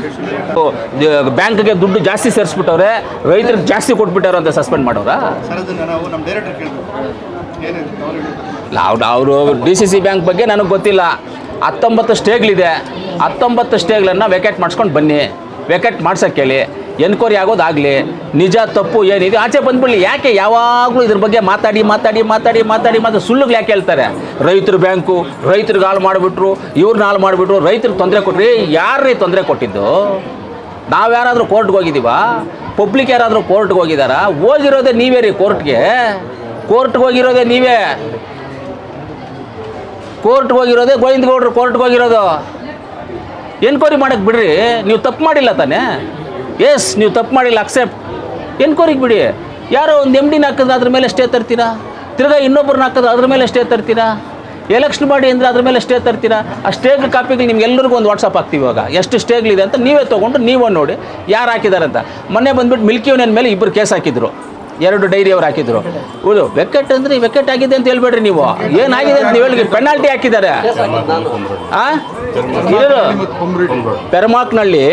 ಬ್ಯಾಂಕ್ಗೆ ದುಡ್ಡು ಜಾಸ್ತಿ ಸೇರಿಸ್ಬಿಟ್ಟವ್ರೆ ರೈತರು ಜಾಸ್ತಿ ಕೊಟ್ಬಿಟ್ಟವ್ರೆ ಅಂತ ಸಸ್ಪೆಂಡ್ ಮಾಡೋರಾ? ಅವ್ರು ಅವರು ಡಿ ಸಿ ಸಿ ಬ್ಯಾಂಕ್ ಬಗ್ಗೆ ನನಗೆ ಗೊತ್ತಿಲ್ಲ. ಹತ್ತೊಂಬತ್ತು ಸ್ಟೇಗ್ಲಿದೆ. ಹತ್ತೊಂಬತ್ತು ಸ್ಟೇಗ್ಲನ್ನು ವೇಕೇಟ್ ಮಾಡಿಸ್ಕೊಂಡು ಬನ್ನಿ. ವೆಕೆಟ್ ಮಾಡ್ಸೋಕ್ಕೆ ಹೇಳಿ ಎನ್ಕ್ವೈರಿ ಆಗೋದಾಗಲಿ, ನಿಜ, ತಪ್ಪು, ಏನಿದೆ, ಆಚೆ ಬಂದ್ಬಿಡ್ಲಿ. ಯಾಕೆ ಯಾವಾಗಲೂ ಇದ್ರ ಬಗ್ಗೆ ಮಾತಾಡಿ ಮಾತಾಡಿ ಮಾತಾಡಿ ಮಾತಾಡಿ ಮಾತ್ರ ಸುಳ್ಳುಗಳು ಯಾಕೆ ಹೇಳ್ತಾರೆ? ರೈತರು ಬ್ಯಾಂಕು ರೈತರಿಗೆ ಹಾಳು ಮಾಡಿಬಿಟ್ರು ಇವ್ರನ್ನ ಹಾಳು ಮಾಡಿಬಿಟ್ರು ರೈತರಿಗೆ ತೊಂದರೆ ಕೊಟ್ಟರೆ ಯಾರೇ ತೊಂದರೆ ಕೊಟ್ಟಿದ್ದು? ನಾವು ಯಾರಾದರೂ ಕೋರ್ಟ್ಗೆ ಹೋಗಿದ್ದೀವಾ? ಪಬ್ಲಿಕ್ ಯಾರಾದರೂ ಕೋರ್ಟ್ಗೆ ಹೋಗಿದ್ದಾರಾ? ಹೋಗಿರೋದೇ ನೀವೇ ರೀ ಕೋರ್ಟ್ಗೆ ಕೋರ್ಟ್ಗೆ ಹೋಗಿರೋದೇ ನೀವೇ. ಕೋರ್ಟ್ಗೆ ಹೋಗಿರೋದೇ ಗೋವಿಂದಗೌಡರು ಕೋರ್ಟ್ಗೆ ಹೋಗಿರೋದು. ಎನ್ಕ್ವೈರಿ ಮಾಡಕ್ಕೆ ಬಿಡ್ರಿ, ನೀವು ತಪ್ಪು ಮಾಡಿಲ್ಲ ತಾನೇ? ಎಸ್ ನೀವು ತಪ್ಪು ಮಾಡಿಲ್ಲ ಅಕ್ಸೆಪ್ಟ್ ಎನ್ಕ್ವೈರಿಗೆ ಬಿಡಿ. ಯಾರೋ ಒಂದು ಎಂ ಡಿನ ಹಾಕಿದ್ರೆ ಅದ್ರ ಮೇಲೆ ಸ್ಟೇ ತರ್ತೀರಾ? ತಿರ್ಗಾ ಇನ್ನೊಬ್ಬರನ್ನ ಹಾಕಿದ್ರೆ ಅದ್ರ ಮೇಲೆ ಸ್ಟೇ ತರ್ತೀರಾ? ಎಲೆಕ್ಷನ್ ಮಾಡಿ ಅಂದರೆ ಅದ್ರ ಮೇಲೆ ಸ್ಟೇ ತರ್ತೀರಾ? ಆ ಸ್ಟೇಗ್ ಕಾಪಿಗಳು ನಿಮ್ಗೆ ಎಲ್ಲರಿಗೂ ಒಂದು ವಾಟ್ಸಪ್ ಹಾಕ್ತೀವಿ ಇವಾಗ. ಎಷ್ಟು ಸ್ಟೇಗಳಿದೆ ಅಂತ ನೀವೇ ತೊಗೊಂಡು, ನೀವೇ ನೋಡಿ ಯಾರು ಹಾಕಿದ್ದಾರೆ ಅಂತ ಮೊನ್ನೆ ಬಂದ್ಬಿಟ್ಟು ಮಿಲ್ಕಿ ಯೂನಿಯನ್ ಮೇಲೆ ಇಬ್ಬರು ಕೇಸ್ ಹಾಕಿದ್ರು. ಎರಡು ಡೈರಿ ಅವ್ರು ಹಾಕಿದ್ರು. ಹೌದು ವೆಕೆಟ್ ಅಂದ್ರೆ ವೆಕೆಟ್ ಆಗಿದೆ ಅಂತ ಹೇಳ್ಬೇಡ್ರಿ ನೀವು. ಏನಾಗಿದೆ ಅಂತ ನೀವು ಹೇಳಿ ಪೆನಾಲ್ಟಿ ಹಾಕಿದ್ದಾರೆ. ಪೆರಮಾಕ್ನಳ್ಳಿ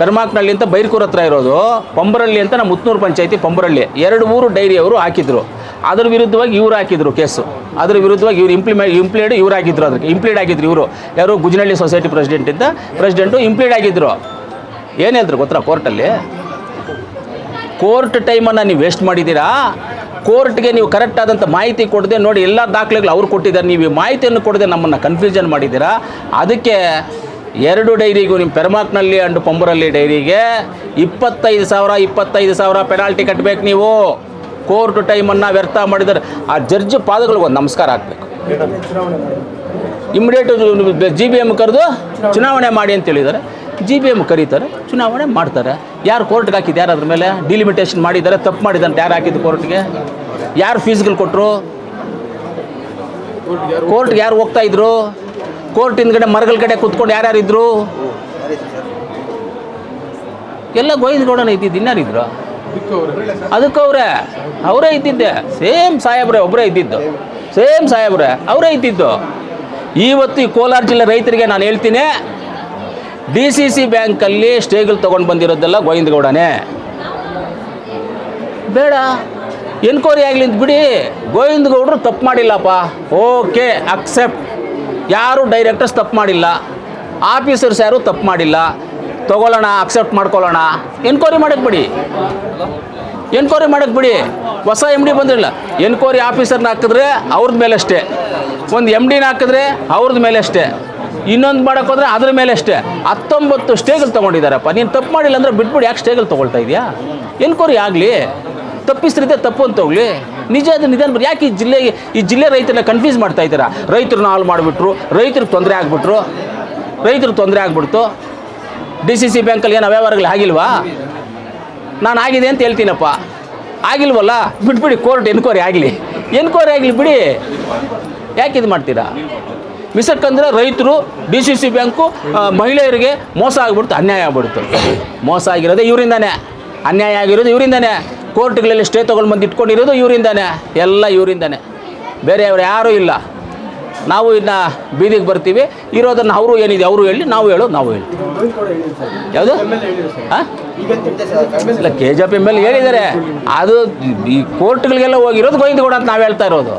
ಪೆರಮಾಕ್ನಳ್ಳಿ ಅಂತ ಬೈರ್ಕೂರ್ ಹತ್ರ ಇರೋದು. ಪಂಬರಳ್ಳಿ ಅಂತ ನಮ್ಮ ಮುತ್ನೂರು ಪಂಚಾಯತಿ ಪಂಬರಳ್ಳಿ ಎರಡು, ಮೂರು ಡೈರಿ ಅವರು ಹಾಕಿದ್ರು. ಅದ್ರ ವಿರುದ್ಧವಾಗಿ ಇವ್ರು ಹಾಕಿದ್ರು ಕೇಸು. ಅದ್ರ ವಿರುದ್ಧವಾಗಿ ಇವ್ರು ಇಂಪ್ಲಿಮೆಂಟ್ ಇಂಪ್ಲೀಡ್ ಇವ್ರು ಹಾಕಿದ್ರು ಅದಕ್ಕೆ. ಇಂಪ್ಲೀಡ್ ಆಗಿದ್ರು ಇವರು. ಯಾರು ಗುಜನಹಳ್ಳಿ ಸೊಸೈಟಿ ಪ್ರೆಸಿಡೆಂಟ್ ಇದ್ದ ಪ್ರೆಸಿಡೆಂಟು ಇಂಪ್ಲೀಡ್ ಆಗಿದ್ರು ಏನು ಹೇಳಿದ್ರು ಗೊತ್ತಾ ಕೋರ್ಟಲ್ಲಿ ಕೋರ್ಟ್ ಟೈಮನ್ನು ನೀವು ವೇಸ್ಟ್ ಮಾಡಿದ್ದೀರಾ? ಕೋರ್ಟ್ಗೆ ನೀವು ಕರೆಕ್ಟ್ ಆದಂಥ ಮಾಹಿತಿ ಕೊಡದೆ ನೋಡಿ ಎಲ್ಲ ದಾಖಲೆಗಳು ಅವ್ರು ಕೊಟ್ಟಿದ್ದಾರೆ. ನೀವು ಈ ಮಾಹಿತಿಯನ್ನು ಕೊಡದೆ ನಮ್ಮನ್ನು ಕನ್ಫ್ಯೂಷನ್ ಮಾಡಿದ್ದೀರಾ? ಅದಕ್ಕೆ ಎರಡು ಡೈರಿಗೂ ನಿಮ್ಮ ಪೆರ್ಮಾಕ್ನಲ್ಲಿ ಅಂಡ್ ಪಂಬರಲ್ಲಿ ಡೈರಿಗೆ ಇಪ್ಪತ್ತೈದು ಸಾವಿರ ಇಪ್ಪತ್ತೈದು ಸಾವಿರ ಪೆನಾಲ್ಟಿ ಕಟ್ಟಬೇಕು ನೀವು. ಕೋರ್ಟ್ ಟೈಮನ್ನು ವ್ಯರ್ಥ ಮಾಡಿದರೆ ಆ ಜಡ್ಜ್ ಪಾದಗಳಿಗೆ ಒಂದು ನಮಸ್ಕಾರ ಹಾಕಬೇಕು. ಇಮಿಡಿಯೇಟ್ ಜಿ ಬಿ ಎಂ ಕರೆದು ಚುನಾವಣೆ ಮಾಡಿ ಅಂತ ಹೇಳಿದ್ದಾರೆ. ಜಿ ಬಿ ಎಂ ಕರೀತಾರೆ, ಚುನಾವಣೆ ಮಾಡ್ತಾರೆ. ಯಾರು ಕೋರ್ಟ್ಗೆ ಹಾಕಿದ್ದು ಯಾರು ಅದ್ರ ಮೇಲೆ ಡಿಲಿಮಿಟೇಷನ್ ಮಾಡಿದ್ದಾರೆ, ತಪ್ಪು ಮಾಡಿದ್ದಾರೆ ಯಾರು ಹಾಕಿದ್ದು ಕೋರ್ಟ್ಗೆ ಯಾರು ಫೀಸ್ಗಳು ಕೊಟ್ಟರು ಕೋರ್ಟ್ಗೆ ಯಾರು ಹೋಗ್ತಾ ಇದ್ರು? ಕೋರ್ಟ್ ಹಿಂದ್ಗಡೆ ಮರಗಳ ಕಡೆ ಕುತ್ಕೊಂಡು ಯಾರ್ಯಾರು ಇದ್ರು? ಎಲ್ಲ ಗೋವಿಂದಗೌಡನ ಇದ್ದಿದ್ದು ಇನ್ನಾರಿದ್ರು ಅದಕ್ಕೆ ಅವರೇ ಅವರೇ ಇದ್ದಿದ್ದೆ. ಸೇಮ್ ಸಾಹೇಬ್ರೆ ಒಬ್ಬರೇ ಇದ್ದಿದ್ದು. ಸೇಮ್ ಸಾಹೇಬ್ರೆ, ಅವರೇ ಇದ್ದಿದ್ದು. ಇವತ್ತು ಈ ಕೋಲಾರ ಜಿಲ್ಲೆ ರೈತರಿಗೆ ನಾನು ಹೇಳ್ತೀನಿ ಡಿ ಸಿ ಸಿ ಬ್ಯಾಂಕಲ್ಲಿ ಸ್ಟೇಗಳು ತೊಗೊಂಡು ಬಂದಿರೋದೆಲ್ಲ ಗೋವಿಂದಗೌಡನೇ. ಬೇಡ, ಎನ್ಕ್ವೈರಿ ಆಗಲಿ ಅಂತ ಬಿಡಿ. ಗೋವಿಂದಗೌಡರು ತಪ್ಪು ಮಾಡಿಲ್ಲಪ್ಪ. Okay, accept. ಯಾರು ಡೈರೆಕ್ಟರ್ಸ್ ತಪ್ಪು ಮಾಡಿಲ್ಲ. ಆಫೀಸರ್ಸ್ ಯಾರು ತಪ್ಪು ಮಾಡಿಲ್ಲ. ತಗೊಳ್ಳೋಣ, ಅಕ್ಸೆಪ್ಟ್ ಮಾಡ್ಕೊಳ್ಳೋಣ. ಎನ್ಕ್ವೈರಿ ಮಾಡಕ್ಕೆ ಬಿಡಿ. ಎನ್ಕ್ವೈರಿ ಮಾಡಕ್ಕೆ ಬಿಡಿ. ಹೊಸ ಎಂ ಡಿ ಬಂದಿರಲಿಲ್ಲ ಎನ್ಕ್ವೈರಿ ಆಫೀಸರ್ನ ಹಾಕಿದ್ರೆ ಅವ್ರದ್ದು ಮೇಲೆ ಅಷ್ಟೇ ಒಂದು ಎಂ ಡಿನ ಹಾಕಿದ್ರೆ ಅವ್ರದ್ದು ಮೇಲೆ ಅಷ್ಟೇ ಇನ್ನೊಂದು ಮಾಡಕ್ಕೆ ಹೋದ್ರೆ ಅದ್ರ ಮೇಲೆ ಅಷ್ಟೇ. ಹತ್ತೊಂಬತ್ತು ಸ್ಟೇಗಲ್ ತೊಗೊಂಡಿದ್ದಾರಪ್ಪ. ನೀನು ತಪ್ಪು ಮಾಡಿಲ್ಲ ಅಂದರೆ ಬಿಟ್ಬಿಡಿ, ಯಾಕೆ ಸ್ಟೇಗಲ್ ತೊಗೊಳ್ತಾ ಇದೆಯಾ? ಎನ್ಕ್ವೈರಿ ಆಗಲಿ. ತಪ್ಪಿಸ್ರಿದ್ದೆ ತಪ್ಪು ಅಂತ ಹೋಗ್ಲಿ. ನಿಜ ಅದು ನಿಧಾನ ಬರ್ರಿ ಯಾಕೆ ಈ ಜಿಲ್ಲೆಗೆ ಈ ಜಿಲ್ಲೆ ರೈತರನ್ನ ಕನ್ಫ್ಯೂಸ್ ಮಾಡ್ತಾ ಇದ್ದೀರಾ? ರೈತರನ್ನ ಹಾಳು ಮಾಡಿಬಿಟ್ರು ರೈತರಿಗೆ ತೊಂದರೆ ಆಗಿಬಿಟ್ರು, ರೈತರು ತೊಂದರೆ ಆಗಿಬಿಡ್ತು. ಡಿ ಸಿ ಸಿ ಬ್ಯಾಂಕಲ್ಲಿ ಏನು ವ್ಯವಹಾರಗಳು ಆಗಿಲ್ವಾ? ನಾನು ಆಗಿದೆ ಅಂತ ಹೇಳ್ತೀನಪ್ಪ. ಆಗಿಲ್ವಲ್ಲ? ಬಿಟ್ಬಿಡಿ ಕೋರ್ಟ್ ಎನ್ಕ್ವೈರಿ ಆಗಲಿ. ಎನ್ಕ್ವೈರಿ ಆಗಲಿ ಬಿಡಿ. ಯಾಕೆ ಇದು ಮಾಡ್ತೀರಾ? ಮಿಸಕ್ಕಂದ್ರೆ ರೈತರು ಡಿ ಸಿ ಸಿ ಬ್ಯಾಂಕು ಮಹಿಳೆಯರಿಗೆ ಮೋಸ ಆಗ್ಬಿಡ್ತು, ಅನ್ಯಾಯ ಆಗ್ಬಿಡ್ತು. ಮೋಸ ಆಗಿರೋದೇ ಇವರಿಂದನೇ. ಅನ್ಯಾಯ ಆಗಿರೋದು ಇವರಿಂದಾನೆ. ಕೋರ್ಟ್ಗಳಲ್ಲಿ ಸ್ಟೇ ತೊಗೊಂಡು ಬಂದು ಇಟ್ಕೊಂಡಿರೋದು ಇವರಿಂದಾನೆ. ಎಲ್ಲ ಇವರಿಂದನೇ. ಬೇರೆಯವರು ಯಾರೂ ಇಲ್ಲ. ನಾವು ಇನ್ನು ಬೀದಿಗೆ ಬರ್ತೀವಿ. ಇರೋದನ್ನು ಅವರು ಏನಿದೆ ಅವರು ಹೇಳಿ, ನಾವು ಹೇಳೋದು ನಾವು ಹೇಳ್ತೀವಿ ಯಾವುದು? ಎಂ ಎಲ್ ಇಲ್ಲ ಕೆ ಜೆ ಪಿ ಮೇಲೆ ಹೇಳಿದ್ದಾರೆ. ಅದು ಈ ಕೋರ್ಟ್ಗಳಿಗೆಲ್ಲ ಹೋಗಿರೋದು ಗೋವಿಂದಗೌಡ ಅಂತ ನಾವು ಹೇಳ್ತಾ ಇರೋದು.